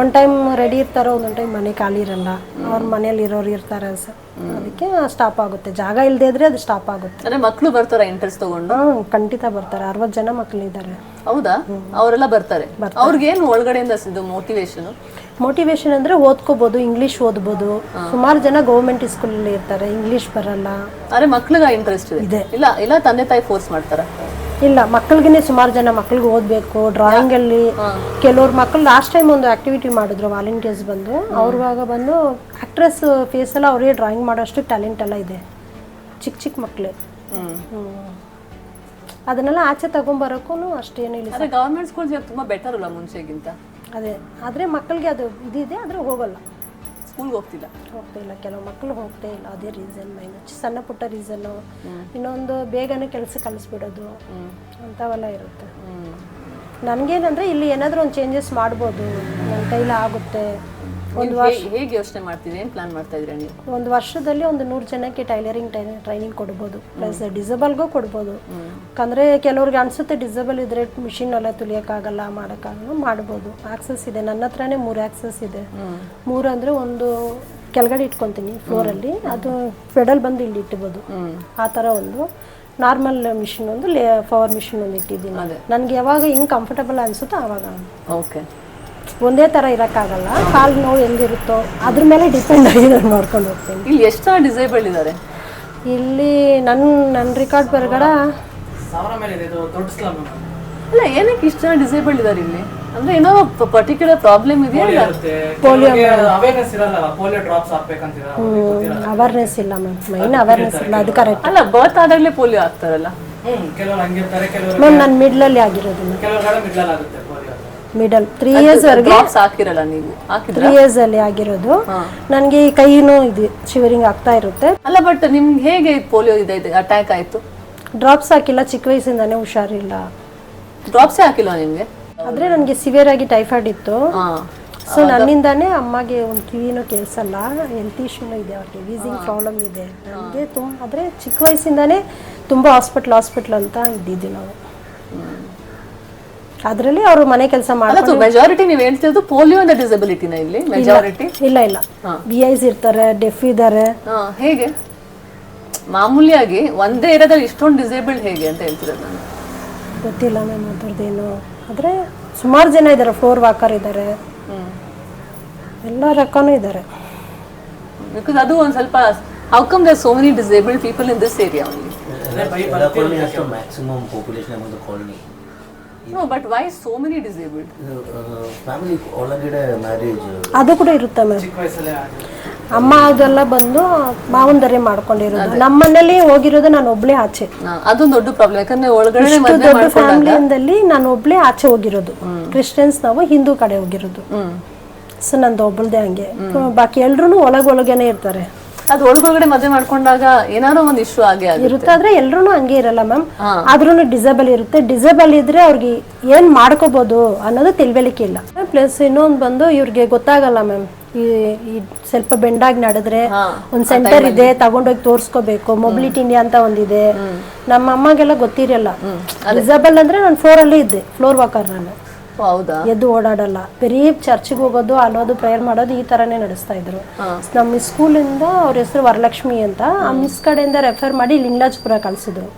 ಒನ್ ಟೈಮ್ ರೆಡಿ ಇರ್ತಾರೋ ಒಂದೊಂದು ಟೈಮ್ ಮನೆ ಖಾಲಿ ಇರಲ್ಲ. ಅವ್ರ ಮನೇಲಿ ಇರೋರು ಇರ್ತಾರೆ ಸರ್ ಅದಕ್ಕೆ ಸ್ಟಾಪ್ ಆಗುತ್ತೆ. ಜಾಗ ಇಲ್ಲದೆ ಇದ್ರೆ ಅದು ಸ್ಟಾಪ್ ಆಗುತ್ತೆ. ಅಂದ್ರೆ ಮಕ್ಕಳು ಬರ್ತಾರ ಇಂಟ್ರೆಸ್ಟ್ ತಗೊಂಡು? ಖಂಡಿತ ಬರ್ತಾರೆ. ಅರವತ್ತು ಜನ ಮಕ್ಕಳಿದ್ದಾರೆ ಹೌದಾ? ಅವರೆಲ್ಲ ಬರ್ತಾರೆ. ಅವ್ರಿಗೇನು ಒಳಗಡೆಯಿಂದ ಇದು ಮೋಟಿವೇಶನ್ ಮೋಟಿವೇಶನ್ ಅಂದ್ರೆ ಓದ್ಕೋಬೋದು ಇಂಗ್ಲೀಷ್ ಓದ್ಬೋದು. ಸುಮಾರು ಜನ ಗೌರ್ಮೆಂಟ್ ಸ್ಕೂಲಲ್ಲಿ ಇರ್ತಾರೆ. ಇಂಗ್ಲೀಷ್ ಬರಲ್ಲ. ಆದ್ರೆ ಮಕ್ಳಿಗೆ ಇಂಟ್ರೆಸ್ಟ್ ಇದೆ. ಇದೆ. ಇಲ್ಲ ಇಲ್ಲ ತಂದೆ ತಾಯಿ ಫೋರ್ಸ್ ಮಾಡ್ತಾರ? ಇಲ್ಲ ಮಕ್ಕಳಿಗೆ ಸುಮಾರು ಜನ ಮಕ್ಳಿಗೆ ಓದಬೇಕು ಡ್ರಾಯಿಂಗಲ್ಲಿ ಕೆಲವ್ರು ಮಕ್ಕಳು ಲಾಸ್ಟ್ ಟೈಮ್ ಒಂದು ಆಕ್ಟಿವಿಟಿ ಮಾಡಿದ್ರು ವಾಲಂಟಿಯರ್ಸ್ ಬಂದು. ಅವ್ರವಾಗ ಬಂದು ಆಕ್ಟ್ರೆಸ್ ಫೇಸ್ ಎಲ್ಲ ಅವರಿಗೆ ಡ್ರಾಯಿಂಗ್ ಮಾಡೋಷ್ಟು ಟ್ಯಾಲೆಂಟ್ ಎಲ್ಲ ಇದೆ. ಚಿಕ್ಕ ಚಿಕ್ಕ ಮಕ್ಕಳು ಅದನ್ನೆಲ್ಲ ಆಚೆ ತಗೊಂಬರೋಕ್ಕೂ ಅಷ್ಟೇನಿಲ್ಲ ಗೌರ್ಮೆಂಟ್ ಗವರ್ಮೆಂಟ್ ಸ್ಕೂಲ್ಸ್ ತುಂಬ ತುಂಬಾ ಬೆಟರ್ ಅಲ್ಲ ಮುಂಚೆಗಿಂತ? ಅದೇ ಆದರೆ ಮಕ್ಕಳಿಗೆ ಅದು ಇದಿದೆ ಆದರೆ ಹೋಗಲ್ಲ. ಸ್ಕೂಲ್ಗೆ ಹೋಗ್ತಿಲ್ಲ. ಹೋಗ್ತಾ ಇಲ್ಲ. ಕೆಲವು ಮಕ್ಕಳು ಹೋಗ್ತಾ ಇಲ್ಲ. ಅದೇ ರೀಸನ್ ಮೈನ್ ಸಣ್ಣ ಪುಟ್ಟ ರೀಸನ್ನು ಇನ್ನೊಂದು ಬೇಗನೆ ಕೆಲಸ ಕಲಿಸ್ಬಿಡೋದು ಅಂಥವೆಲ್ಲ ಇರುತ್ತೆ. ನನಗೇನಂದ್ರೆ ಇಲ್ಲಿ ಏನಾದರೂ ಒಂದು ಚೇಂಜಸ್ ಮಾಡ್ಬೋದು. ನನ್ನ ಕೈಲಿ ಆಗುತ್ತೆ ವರ್ಷ ಹೇಗೆ ಯೋಚನೆ ಮಾಡ್ತೀರಿ? ಏನು ಪ್ಲಾನ್ ಮಾಡ್ತಾ ಇದ್ರಿ ನೀವು? ಒಂದು ವರ್ಷದಲ್ಲಿ ಒಂದು ನೂರು ಜನಕ್ಕೆ ಟೈಲರಿಂಗ್ ಟ್ರೈನಿಂಗ್ ಕೊಡ್ಬೋದು. ಪ್ಲಸ್ ಡಿಸೇಬಲ್ಗೂ ಕೊಡ್ಬೋದು. ಯಾಕಂದರೆ ಕೆಲವ್ರಿಗೆ ಅನಿಸುತ್ತೆ ಡಿಸಬಲ್ ಇದ್ರೆ ಮಿಷಿನ್ ಎಲ್ಲ ತುಳಿಯೋಕ್ಕಾಗಲ್ಲ ಮಾಡೋಕ್ಕಾಗಲ್ಲ ಮಾಡ್ಬೋದು. ಆಕ್ಸಸ್ ಇದೆ. ನನ್ನ ಹತ್ರನೇ ಮೂರು ಆಕ್ಸಸ್ ಇದೆ. ಮೂರು ಅಂದರೆ ಒಂದು ಕೆಳಗಡೆ ಇಟ್ಕೊತೀನಿ ಫ್ಲೋರಲ್ಲಿ ಅದು ಫೆಡಲ್ ಬಂದು ಇಲ್ಲಿ ಇಟ್ಬೋದು. ಆ ಥರ ಒಂದು ನಾರ್ಮಲ್ ಮಿಷಿನ್ ಒಂದು ಲೇ ಪವರ್ ಮಿಷಿನ್ ಒಂದು ಇಟ್ಟಿದ್ದೀನಿ. ನನಗೆ ಯಾವಾಗ ಹಿಂಗೆ ಕಂಫರ್ಟಬಲ್ ಅನಿಸುತ್ತೋ ಆವಾಗ. ಓಕೆ ಒಂದೇ ಥರ ಇರೋಕ್ಕಾಗಲ್ಲ. ಕಾಲು ನೋವು ಹೆಂಗಿರುತ್ತೋ ಅದ್ರ ಮೇಲೆ ಡಿಪೆಂಡ್ ಆಗಿ ನಾನು ನೋಡ್ಕೊಂಡು ಹೋಗ್ತೀನಿ. ಇಲ್ಲಿ ಎಷ್ಟು ಜನ ಡಿಸೇಬಲ್ ಇದ್ದಾರೆ ಇಲ್ಲಿ ನನ್ನ ನನ್ನ ರೆಕಾರ್ಡ್ ಪ್ರಕಾರ ಸಾವಿರ ಮೇಲೆ ಇದೆ ಇದು ದೊಡ್ಡ ಸ್ಲಮ್ ಅಲ್ಲ ಏನಕ್ಕೆ ಇಷ್ಟು ಜನ ಡಿಸೇಬಲ್ ಇದ್ದಾರೆ ಇಲ್ಲಿ? ಅಂದ್ರೆ ಏನೋ ಪರ್ಟಿಕ್ಯುಲರ್ ಪ್ರಾಬ್ಲಮ್ ಇದೆಯಾ ಪೋಲಿಯೋ ಅವೇರ್ನೆಸ್ ಇಲ್ಲ ಮ್ಯಾಮ್ ಮೈನ್ ಅವೇರ್ನೆಸ್ ಇಲ್ಲ ಅದು ಕರೆಕ್ಟ್ ಅಲ್ಲ ಬರ್ತ್ ಆದಾಗ್ಲೇ ಪೋಲಿಯೋ ಆಗ್ತಾರಲ್ಲ? ಹ್ಮ್ ಕೆಲವರು ಹಂಗಿರ್ತಾರೆ ಕೆಲವರು ಮ್ಯಾಮ್ ನಾನು ಮಿಡ್ಲಲ್ಲಿ ಆಗಿರೋದು. ಮಿಡಲ್ ತ್ರೀ ಡ್ರಾಪ್ಸ್ ಹಾಕಿರಲ್ಲ ನೀವು? ಅಲ್ಲಿ ತ್ರೀ ಇಯರ್ಸಲ್ಲಿ ಆಗಿರೋದು. ನನಗೆ ಈ ಕೈನೂ ಇದು ಶಿವರಿಂಗ್ ಆಗ್ತಾ ಇರುತ್ತೆ. ಅಲ್ಲ ಬಟ್ ನಿಮ್ಗೆ ಹೇಗೆ ಪೋಲಿಯೋ ಇದೆ? ಅಟ್ಯಾಕ್ ಆಯ್ತು. ಡ್ರಾಪ್ಸ್ ಹಾಕಿಲ್ಲ ಚಿಕ್ಕ ವಯಸ್ಸಿಂದಾನೇ ಹುಷಾರಿಲ್ಲ. ಡ್ರಾಪ್ಸೇ ಹಾಕಿಲ್ಲ ನಿಮ್ಗೆ? ಆದ್ರೆ ನನಗೆ ಸಿವಿಯರ್ ಆಗಿ ಟೈಫಾಯ್ಡ್ ಇತ್ತು. ಹಾ. ಸೊ ನನ್ನಿಂದಾನೇ ಅಮ್ಮಗೆ ಒಂದು ಕಿವಿನೂ ಕೇಳಿಸಲ್ಲ ಹೆಲ್ತ್ ಇಶ್ಯೂನೂ ಇದೆ ಅವ್ರಿಗೆ. ವೀಸಿಂಗ್ ಪ್ರಾಬ್ಲಮ್ ಇದೆ. ನನಗೆ ತುಂಬ ಆದರೆ ಚಿಕ್ಕ ವಯಸ್ಸಿಂದಾನೇ ತುಂಬ ಹಾಸ್ಪಿಟ್ಲ್ ಹಾಸ್ಪಿಟ್ಲ್ ಅಂತ ಇದ್ದಿದ್ದು ನಾವು. ಅದರಲ್ಲಿ ಅವರು ಮನೆ ಕೆಲಸ ಮಾಡ್ತಾರೆ ಮಾಡಿ ಮೆಜಾರಿಟಿ ನೀವು ಹೇಳ್ತಿರೋದು ಪೋಲಿಯೋ ಅಂದ ಡಿಸಬಿಲಿಟಿನ ಇಲ್ಲಿ ಮೆಜಾರಿಟಿ ಇಲ್ಲ ಇಲ್ಲ. ಬಿ ಐಸ್ ಇರ್ತಾರೆ ಡೆಫ್ ಇದ್ದಾರೆ. ಹಾ ಹೇಗೆ? ಮಾಮೂಲಿಯಾಗಿ ಒಂದೇ ಇರೋದ್ರಲ್ಲಿ ಇಷ್ಟೊಂದು ಡಿಸೇಬಲ್ಡ್ ಹೇಗೆ ಅಂತ ಹೇಳ್ತಿರೋದು ನಾನು. ಗೊತ್ತಿಲ್ಲ ಮ್ಯಾಮ್ ಮಾತಾಡ್ದೇನು ಆದರೆ ಸುಮಾರು ಜನ ಇದ್ದಾರೆ ಫ್ಲೋರ್ ವಾಕರ್ ಇದ್ದಾರೆ. ಎಲ್ಲ ರೊಕ್ಕನೂ ಇದ್ದಾರೆ. ಬಿಕಾಸ್ ಅದು ಒಂದು ಸ್ವಲ್ಪ how come there so many disabled people in this area only maximum the maximum no but why so many disabled family ಒಳಗಡೆ ಮ್ಯಾರೇಜ್ ಅದು ಕೂಡ ಇರುತ್ತೆ ಮ್ಯಾಮ್ ಚಿಕ್ಕ ವಯಸ್ಸಲ್ಲೇ ಆಗಿರೋದು. ಅಮ್ಮ ಅದೆಲ್ಲ ಬಂದು ಮಾವಂದರೆ ಮಾಡ್ಕೊಂಡಿರೋದು. ನಮ್ಮ ಮನೇಲಿ ಹೋಗಿರೋದು ನಾನು ಒಬ್ಳೆ ಆಚೆ. ಅದೊಂದು ದೊಡ್ಡ ಪ್ರಾಬ್ಲಮ್ ಯಾಕಂದ್ರೆ ಒಳಗಡೆ ಇಷ್ಟು ಮದ್ವೆ ದೊಡ್ಡ ಮಾಡ್ಕೊಂಡಾಗ ಫ್ಯಾಮಿಲಿಯಿಂದಲ್ಲಿ ನಾನು ಒಬ್ಳೆ ಆಚೆ ಹೋಗಿರೋದು. ಕ್ರಿಶ್ಚಿಯನ್ಸ್ ನಾವು ಹಿಂದೂ ಕಡೆ ಹೋಗಿರೋದು. ಸೊ ನಂದು ಒಬ್ಬಳ್ದೆ ಹಂಗೆ. ಬಾಕಿ ಎಲ್ರು ಒಳಗೊಳಗೇನೆ ಇರ್ತಾರೆ. ಅದು ಒಳಗೊಳಗಡೆ ಮದ್ವೆ ಮಾಡ್ಕೊಂಡಾಗ ಏನಾದ್ರು ಒಂದ್ ಇಶ್ಯೂ ಆಗಿ ಇರುತ್ತೆ ಆದ್ರೆ ಎಲ್ರು ಹಂಗೆ ಇರಲ್ಲ ಮ್ಯಾಮ್. ಆದ್ರೂ ಡಿಸೇಬಲ್ ಇರುತ್ತೆ. ಡಿಸೇಬಲ್ ಇದ್ರೆ ಅವ್ರಿಗೆ ಏನ್ ಮಾಡ್ಕೋಬಹುದು ಅನ್ನೋದು ತಿಳ್ವಳಿಕೆ ಇಲ್ಲ. ಪ್ಲಸ್ ಇನ್ನೊಂದು ಬಂದು ಇವ್ರಿಗೆ ಗೊತ್ತಾಗಲ್ಲ ಮ್ಯಾಮ್. ಈ ಸ್ವಲ್ಪ ಬೆಂಡಾಗಿ ನಡೆದ್ರೆ ಒಂದ್ ಸೆಂಟರ್ ಇದೆ ತಗೊಂಡೋಗಿ ತೋರ್ಸ್ಕೋಬೇಕು. ಮೊಬಿಲಿಟಿ ಇಂಡಿಯಾ ಅಂತ ಒಂದಿದೆ ನಮ್ಮ ಅಮ್ಮಗೆಲ್ಲ ಗೊತ್ತಿರಲ್ಲ. ಡಿಸೇಬಲ್ ಅಂದ್ರೆ ನಾನು ಫ್ಲೋರ್ ಅಲ್ಲೇ ಇದ್ದೆ ಫ್ಲೋರ್ ವಾಕರ್ ನಾನು. ಹೌದಾ? ಎದ್ದು ಓಡಾಡಲ್ಲ. ಬರೀ ಚರ್ಚ್ಗೆ ಹೋಗೋದು ಅನ್ನೋದು ಪ್ರೇಯರ್ ಮಾಡೋದು ಈ ತರನೇ ನಡೆಸ್ತಾ ಇದ್ರು. ನಮ್ಮ ಸ್ಕೂಲಿಂದ ಅವ್ರ ಹೆಸರು ವರಲಕ್ಷ್ಮಿ ಅಂತ ಆ ಮಿಸ್ ಕಡೆಯಿಂದ ರೆಫರ್ ಮಾಡಿ ಲಿಂಗಾಜ್ಪುರ ಕಳ್ಸಿದ್ರು.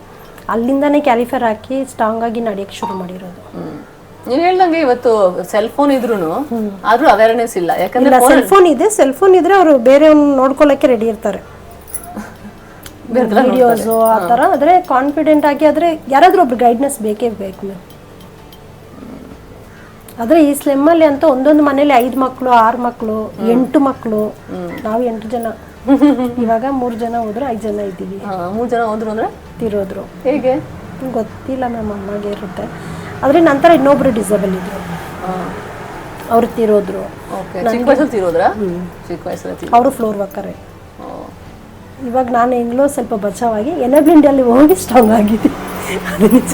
ಅಲ್ಲಿಂದಾನೇ ಕ್ಯಾಲಿಫರ್ ಹಾಕಿ ಸ್ಟ್ರಾಂಗ್ ಆಗಿ ನಡೆಯಕ್ಕೆ ಶುರು ಮಾಡಿರೋದು. ನೀನ್ ಹೇಳ್ದಂಗೆ ಇವತ್ತು ಸೆಲ್ ಫೋನ್ ಇದ್ರೂನು ಆದ್ರೂ ಅವೇರ್ನೆಸ್ ಇಲ್ಲ. ಯಾಕಂದ್ರೆ ಸೆಲ್ ಫೋನ್ ಇದೆ. ಸೆಲ್ ಫೋನ್ ಇದ್ರೆ ಅವರು ಬೇರೆ ನೋಡ್ಕೊಳ್ಳೋಕೆ ರೆಡಿ ಇರ್ತಾರೆ. ವಿಡಿಯೋಸು ಆ ಥರ. ಆದ್ರೆ ಕಾನ್ಫಿಡೆಂಟ್ ಆಗಿ ಆದ್ರೆ ಯಾರಾದರೂ ಒಬ್ರು ಗೈಡ್ನೆಸ್ ಬೇಕೇ ಬೇಕು. ಮ್ಯಾಮ್ ಆದರೆ ಈ ಸ್ಲೆಮ್ಮಲ್ಲಿ ಅಂತ ಒಂದೊಂದು ಮನೇಲಿ ಐದು ಮಕ್ಕಳು ಆರು ಮಕ್ಕಳು ಎಂಟು ಮಕ್ಕಳು ನಾವು ಎಂಟು ಜನ. *laughs* ಇವಾಗ ಮೂರು ಜನ ಹೋದ್ರು ಐದು ಜನ ಇದ್ದೀವಿ. ಮೂರು ಜನ ಹೋದ್ರು ಅಂದ್ರೆ? ತಿರೋದ್ರು. ಹೇಗೆ? ಗೊತ್ತಿಲ್ಲ ಮ್ಯಾಮ್ ಅಮ್ಮಗೆ ಇರುತ್ತೆ. ಆದರೆ ನಂತರ ಇನ್ನೊಬ್ರು ಡಿಸೇಬಲ್ ಇದ್ರು. ಅವ್ರು ತಿರೋದ್ರು. ಅವರು ಫ್ಲೋರ್ ವರ್ಕರೇ ಇವಾಗ ನಾನು ಹೆಂಗ್ಲೋ ಸ್ವಲ್ಪ ಬಚಾವಾಗಿ ಎನಬ್ ಇಂಡಿಯಲ್ಲಿ ಹೋಗಿ ಸ್ಟ್ರಾಂಗ್ ಆಗಿದೆ *laughs* ಅದು ನಿಜ.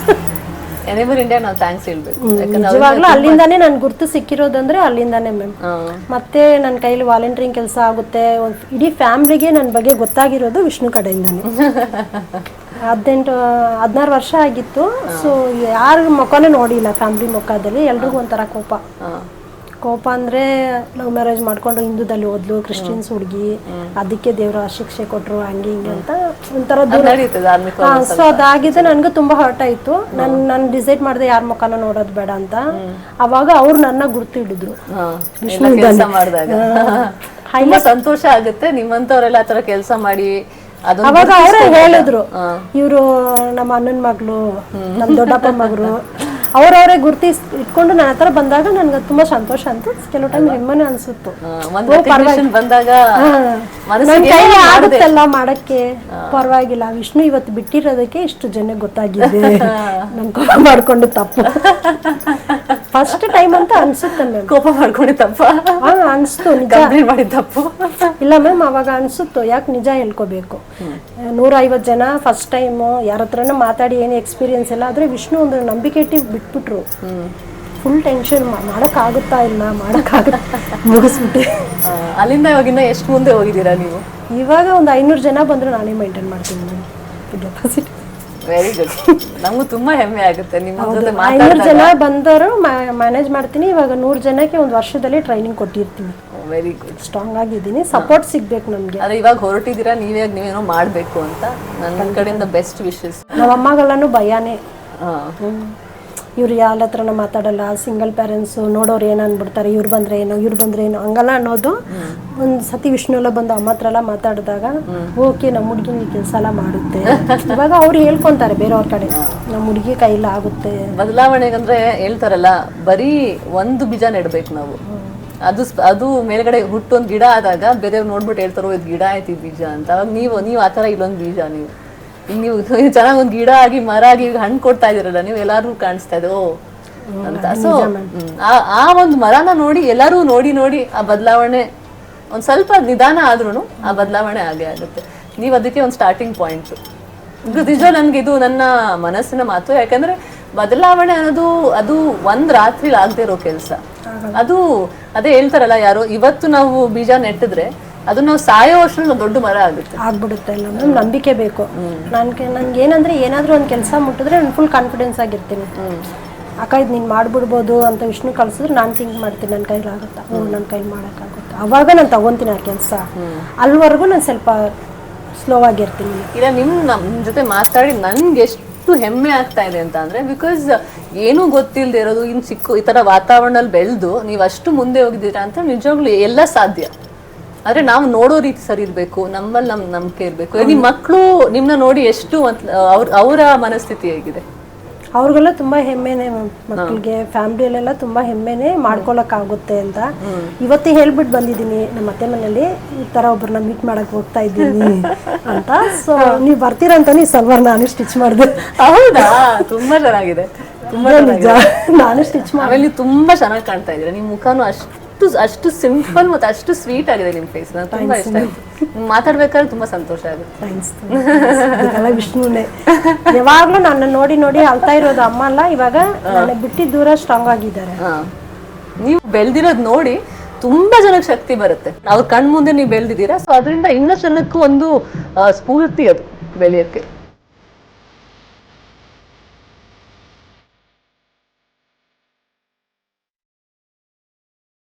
ಎನೇಬರ್ ಇಂಡಿಯಾ ನಾವು ಥ್ಯಾಂಕ್ಸ್ ಹೇಳ್ಬೇಕು. ನಿಜವಾಗ್ಲೂ ಅಲ್ಲಿಂದಾನೇ ನನ್ ಗುರ್ತು ಸಿಕ್ಕಿರೋದಂದ್ರೆ ಅಲ್ಲಿಂದಾನೇ ಮ್ಯಾಮ್. ಮತ್ತೆ ನನ್ನ ಕೈಲಿ ವಾಲಂಟಿಯರಿಂಗ್ ಕೆಲಸ ಆಗುತ್ತೆ ಒಂದ್ ಇಡೀ ಫ್ಯಾಮಿಲಿಗೆ ನನ್ನ ಬಗ್ಗೆ ಗೊತ್ತಾಗಿರೋದು ವಿಷ್ಣು ಕಡೆಯಿಂದಾನೆ. *laughs* ಹದಿನೆಂಟು ಹದಿನಾರು ವರ್ಷ ಆಗಿತ್ತು ಸೊ ಯಾರ ಮುಖನೇ ನೋಡಿಲ್ಲ ಫ್ಯಾಮಿಲಿ ಮುಖದಲ್ಲಿ ಎಲ್ರಿಗೂ ಒಂಥರ ಕೋಪ. ಕೋಪ ಅಂದ್ರೆ ಲವ್ ಮ್ಯಾರೇಜ್ ಮಾಡ್ಕೊಂಡು ಹಿಂದೂದಲ್ಲಿ ಓದ್ಲು ಕ್ರಿಶ್ಚಿಯನ್ಸ್ ಹುಡುಗಿ. ಅದಕ್ಕೆ ದೇವ್ರ ಶಿಕ್ಷೆ ಕೊಟ್ರು ಹಂಗೆ ಹಿಂಗೆ ಅಂತ ಒಂಥರ ದೂರ. ಸೊ ಅದಾಗಿದ್ದೆ ನನ್ಗೆ ತುಂಬಾ ಹರ್ಟ್ ಆಯ್ತು. ನನ್ ನಾನು ಡಿಸೈಡ್ ಮಾಡಿದೆ ಯಾರ ಮುಖನ ನೋಡೋದು ಬೇಡ ಅಂತ. ಅವಾಗ ಅವ್ರು ನನ್ನ ಗುರ್ತು ಹಿಡಿದ್ರು. *laughs* ತುಂಬಾ ಸಂತೋಷ ಆಗುತ್ತೆ ನಿಮ್ಮಂತವ್ರೆಲ್ಲ ಆತರ ಕೆಲಸ ಮಾಡಿ ಅವಾಗ ಅವರೇ. ಹೇಳಿದ್ರು ಇವ್ರು ಇವರು ನಮ್ಮ ಅಣ್ಣನ ಮಗಳು ನಮ್ಮ ದೊಡ್ಡಪ್ಪ ಮಗಳು. *laughs* ಅವ್ರವರೇ ಗುರ್ತಿಸ್ ಇಟ್ಕೊಂಡು ನನ್ನ ಹತ್ರ ಬಂದಾಗ ನನ್ಗೆ ತುಂಬಾ ಸಂತೋಷ ಅಂತ ಕೆಲವು ಟೈಮ್ ಹೆಮ್ಮನೆ ಅನ್ಸುತ್ತು. ಬಂದಾಗ ನನ್ನ ಮನಸ್ಸಿಗೆ ಕೈಲಿ ಏನೋ ಆಗುತ್ತಲ್ಲ ಮಾಡಕ್ಕೆ? ಪರವಾಗಿಲ್ಲ. ವಿಷ್ಣು ಇವತ್ತು ಬಿಟ್ಟಿರೋದಕ್ಕೆ ಇಷ್ಟು ಜನ ಗೊತ್ತಾಗಿದೆ. *laughs* ನಮ್ ಕೋಪ ಮಾಡ್ಕೊಂಡು ತಪ್ಪು. *laughs* ಫಸ್ಟ್ ಟೈಮ್ ಅಂತ ಅನ್ಸುತ್ತೆ ಮ್ಯಾಮ್ ಕೋಪ ಮಾಡ್ಕೊಂಡಿ ತಪ್ಪ. ಹಾ ಅನ್ಸ್ತು ನಿಜ. ಕಂಪ್ಲೇಂಟ್ ಮಾಡಿದ ತಪ್ಪು. ಇಲ್ಲ ಮ್ಯಾಮ್ ಅವಾಗ ಅನ್ಸುತ್ತು ಯಾಕೆ ನಿಜ ಹೇಳ್ಕೋಬೇಕು? ನೂರ ಐವತ್ತು ಜನ ಫಸ್ಟ್ ಟೈಮ್ ಯಾರ ಹತ್ರನೂ ಮಾತಾಡಿ ಏನು ಎಕ್ಸ್ಪೀರಿಯನ್ಸ್ ಇಲ್ಲ ಆದರೆ ವಿಷ್ಣು ಒಂದು ನಂಬಿಕೆ ಇಟ್ಟು ಬಿಟ್ಬಿಟ್ರು. ಫುಲ್ ಟೆನ್ಷನ್ ಮಾಡೋಕ್ಕಾಗುತ್ತಾ ಇಲ್ಲ ಮಾಡೋಕ್ಕಾಗುತ್ತಾ *laughs* ಮುಗಿಸ್ಬಿಟ್ಟೆ. ಅಲ್ಲಿಂದ ಇವಾಗಿನ್ನ ಎಷ್ಟು ಮುಂದೆ ಹೋಗಿದ್ದೀರಾ ನೀವು? ಇವಾಗ ಒಂದು ಐನೂರು ಜನ ಬಂದರೂ ನಾನೇ ಮೈಂಟೈನ್ ಮಾಡ್ತೀನಿ ಮ್ಯಾಮ್ ಡೆಪಾಸಿಟ್ ವೆರಿ ಗುಡ್ ನಮಗೂ ತುಂಬಾ ಹೆಮ್ಮೆ ಆಗುತ್ತೆ. ನಿಮ್ಮ ಜೊತೆ ಐನೂರು ಮಾತಾಡಿದಾಗ ಜನ ಬಂದವರು ಮ್ಯಾನೇಜ್ ಮಾಡ್ತೀನಿ. ಇವಾಗ ನೂರು ಜನಕ್ಕೆ ಒಂದು ವರ್ಷದಲ್ಲಿ ಟ್ರೈನಿಂಗ್ ಕೊಟ್ಟಿರ್ತೀನಿ. ವೆರಿ ಗುಡ್ ಸ್ಟ್ರಾಂಗ್ ಆಗಿದ್ದೀನಿ. ಸಪೋರ್ಟ್ ಸಿಗ್ಬೇಕು ನಮಗೆ. ಆದ್ರೆ ಇವಾಗ ಹೊರಟಿದ್ದೀರಾ ನೀವೇ ನೀವೇನೋ ಮಾಡಬೇಕು ಅಂತ. ನನ್ನ ಕಡೆಯಿಂದ ಬೆಸ್ಟ್ ವಿಶಸ್ ನಮ್ಮ ಅಮ್ಮಗಲ್ಲೂ ಭಯನೇ ಇವ್ರು ಯಾರ ಹತ್ರನ ಮಾತಾಡಲ್ಲ ಸಿಂಗಲ್ ಪೇರೆಂಟ್ಸು ನೋಡೋರು ಏನು ಅನ್ಬಿಡ್ತಾರೆ, ಇವ್ರು ಬಂದ್ರೆ ಏನೋ, ಇವ್ರು ಬಂದ್ರೆ ಏನೋ ಹಂಗಲ್ಲ ಅನ್ನೋದು ಒಂದು ಸತಿ ವಿಷ್ಣು ಎಲ್ಲ ಬಂದು ಅಮ್ಮ ಹತ್ರ ಎಲ್ಲ ಮಾತಾಡಿದಾಗ, ಓಕೆ ನಮ್ಮ ಹುಡುಗಿ ಈ ಕೆಲಸ ಎಲ್ಲ ಮಾಡುತ್ತೆ. ಇವಾಗ ಅವ್ರು ಹೇಳ್ಕೊಂತಾರೆ ಬೇರೆಯವ್ರ ಕಡೆ ನಮ್ಮ ಹುಡುಗಿ ಕೈಲ ಆಗುತ್ತೆ. ಬದಲಾವಣೆಗಂದ್ರೆ ಹೇಳ್ತಾರಲ್ಲ, ಬರೀ ಒಂದು ಬೀಜ ನೆಡ್ಬೇಕು ನಾವು. ಅದು ಅದು ಮೇಲ್ಗಡೆ ಹುಟ್ಟೊಂದು ಗಿಡ ಆದಾಗ ಬೇರೆಯವ್ರು ನೋಡ್ಬಿಟ್ಟು ಹೇಳ್ತಾರೋ, ಇದು ಗಿಡ ಆಯ್ತು ಬೀಜ ಅಂತ. ಅವಾಗ ನೀವು ನೀವು ಆ ಥರ ಇಲ್ಲೊಂದು ಬೀಜ ನೀವು. ಈಗ ನೀವು *laughs* ಚೆನ್ನಾಗಿ ಒಂದು ಗಿಡ ಆಗಿ ಮರ ಆಗಿ ಹಣ್ಣು ಕೊಡ್ತಾ ಇದೀರಲ್ಲ ನೀವು ಎಲ್ಲಾರು ಕಾಣಿಸ್ತಾ ಇದೆ ಓ. ಅಂತ. ಸೊ ಆ ಒಂದು ಮರನ ನೋಡಿ ಎಲ್ಲರೂ ನೋಡಿ ನೋಡಿ ಆ ಬದಲಾವಣೆ ಒಂದ್ ಸ್ವಲ್ಪ ನಿಧಾನ ಆದ್ರೂ ಆ ಬದಲಾವಣೆ ಆಗೇ ಆಗುತ್ತೆ. ನೀವು ಅದಕ್ಕೆ ಒಂದು ಸ್ಟಾರ್ಟಿಂಗ್ ಪಾಯಿಂಟ್ ನಿಜ ನನ್ಗೆ ಇದು ನನ್ನ ಮನಸ್ಸಿನ ಮಾತು ಯಾಕಂದ್ರೆ ಬದಲಾವಣೆ ಅನ್ನೋದು ಅದು ಒಂದ್ ರಾತ್ರಿ ಆಗದೆ ಇರೋ ಕೆಲಸ. ಅದು ಅದೇ ಹೇಳ್ತಾರಲ್ಲ ಯಾರು ಇವತ್ತು ನಾವು ಬೀಜ ನೆಟ್ಟಿದ್ರೆ ಅದು ನಾವು ಸಾಯೋ ಅಷ್ಟು ದೊಡ್ಡ ಮರ ಆಗುತ್ತೆ. ಆಗ್ಬಿಡುತ್ತೆ ಅನ್ನೋದು ನಂಬಿಕೆ ಬೇಕು. ನನ್ಗೆ ನನ್ಗೆ ಏನಂದ್ರೆ ಏನಾದರೂ ಒಂದು ಕೆಲಸ ಮುಟ್ಟಿದ್ರೆ ನಾನು ಫುಲ್ ಕಾನ್ಫಿಡೆನ್ಸ್ ಆಗಿರ್ತೀನಿ. ಅಕ್ಕ ಇದು ನೀನು ಮಾಡ್ಬಿಡ್ಬೋದು ಅಂತ ವಿಷ್ಣು ಕಳ್ಸಿದ್ರೆ ನಾನು ಥಿಂಕ್ ಮಾಡ್ತೀನಿ ನನ್ನ ಕೈಲಿ ಆಗುತ್ತಾ? ಹ್ಞೂ ನನ್ನ ಕೈಲಿ ಮಾಡೋಕ್ಕಾಗುತ್ತೆ? ಅವಾಗ ನಾನು ತಗೊತೀನಿ ಆ ಕೆಲಸ. ಅಲ್ಲಿವರೆಗೂ ನಾನು ಸ್ವಲ್ಪ ಸ್ಲೋ ಆಗಿರ್ತೀನಿ. ಇಲ್ಲ ನಿಮ್ ನಮ್ಮ ಜೊತೆ ಮಾತಾಡಿ ನನ್ಗೆ ಎಷ್ಟು ಹೆಮ್ಮೆ ಆಗ್ತಾ ಇದೆ ಅಂತ ಅಂದ್ರೆ ಬಿಕಾಸ್ ಏನೂ ಗೊತ್ತಿಲ್ಲದೆ ಇರೋದು ಇನ್ ಸಿಕ್ಕು ಈ ತರ ವಾತಾವರಣದಲ್ಲಿ ಬೆಳೆದು ನೀವು ಅಷ್ಟು ಮುಂದೆ ಹೋಗಿದ್ದೀರಾ ಅಂತ ನಿಜವಾಗ್ಲೂ ಎಲ್ಲ ಸಾಧ್ಯ. ಆದ್ರೆ ನಾವು ನೋಡೋ ರೀತಿ ಸರಿ ಇರ್ಬೇಕು ನಮ್ಮಲ್ಲಿ ನಮ್ ನಂಬಿಕೆ ಇರ್ಬೇಕು. ನಿಮ್ ಮಕ್ಕಳು ನಿಮ್ನ ನೋಡಿ ಎಷ್ಟು ಅವ್ರ ಅವರ ಮನಸ್ಥಿತಿ ಹೇಗಿದೆ? ಅವ್ರಿಗೆಲ್ಲ ತುಂಬಾ ಹೆಮ್ಮೆನೆ ಮಕ್ಕಳಿಗೆ ಫ್ಯಾಮಿಲಿಯಲ್ಲೆಲ್ಲ ತುಂಬಾ ಹೆಮ್ಮೆನೆ ಮಾಡ್ಕೊಳಕ್ ಆಗುತ್ತೆ ಅಂತ. ಇವತ್ತೇ ಹೇಳ್ಬಿಟ್ಟು ಬಂದಿದ್ದೀನಿ ನಮ್ಮ ಅತ್ತೆ ಮನೇಲಿ ಈ ತರ ಒಬ್ಬರನ್ನ ಮೀಟ್ ಮಾಡಕ್ ಹೋಗ್ತಾ ಇದ್ದೀನಿ *laughs* ಅಂತ. ಸೊ ನೀವ್ ಬರ್ತೀರಾ ಅಂತಾನೆ ಈ ಸಲ್ವಾರ್ ನಾನು ಸ್ಟಿಚ್ ಮಾಡಿದೆ. ಹೌದಾ? ತುಂಬಾ ಚೆನ್ನಾಗಿದೆ. ತುಂಬಾ ನಿಜ. *laughs* ನಾನು ಸ್ಟಿಚ್ ಮಾಡಿ ತುಂಬಾ ಚೆನ್ನಾಗಿ ಕಾಣ್ತಾ ಇದ್ದೀರಾ. ನಿಮ್ ಮುಖನೂ ಅಷ್ಟು ಅಷ್ಟು ಸಿಂಪಲ್ ಮತ್ತೆ ಅಷ್ಟು ಸ್ವೀಟ್ ಆಗಿದೆ ನಿಮ್ ಫೇಸ್ ನಾನು ತುಂಬಾ ಇಷ್ಟ ಆಯ್ತು. ಮಾತಾಡ್ಬೇಕಾದ್ರೆ ತುಂಬಾ ಸಂತೋಷ ಆಗುತ್ತೆ. ಥ್ಯಾಂಕ್ಸ್ ವಿಷ್ಣುನೇ. ಯಾವಾಗಲೂ ನನ್ನ ನೋಡಿ ನೋಡಿ ಅಳ್ತಾ ಇರೋದು ಅಮ್ಮ ಅಲ್ಲ ಇವಾಗ ನನ್ನ ದೂರ ಸ್ಟ್ರಾಂಗ್ ಆಗಿದ್ದಾರೆ. ಹಾ. ನೀವು ಬೆಳ್ದಿರೋದ್ ನೋಡಿ ತುಂಬಾ ಜನಕ್ಕೆ ಶಕ್ತಿ ಬರುತ್ತೆ. ಅವ್ರ ಕಣ್ ಮುಂದೆ ನೀವು ಬೆಳ್ದಿದ್ದೀರಾ? ಸೊ ಅದರಿಂದ ಇನ್ನಷ್ಟು ಜನಕ್ಕೂ ಒಂದು ಸ್ಫೂರ್ತಿ ಅದು ಬೆಳೆಯಕ್ಕೆ.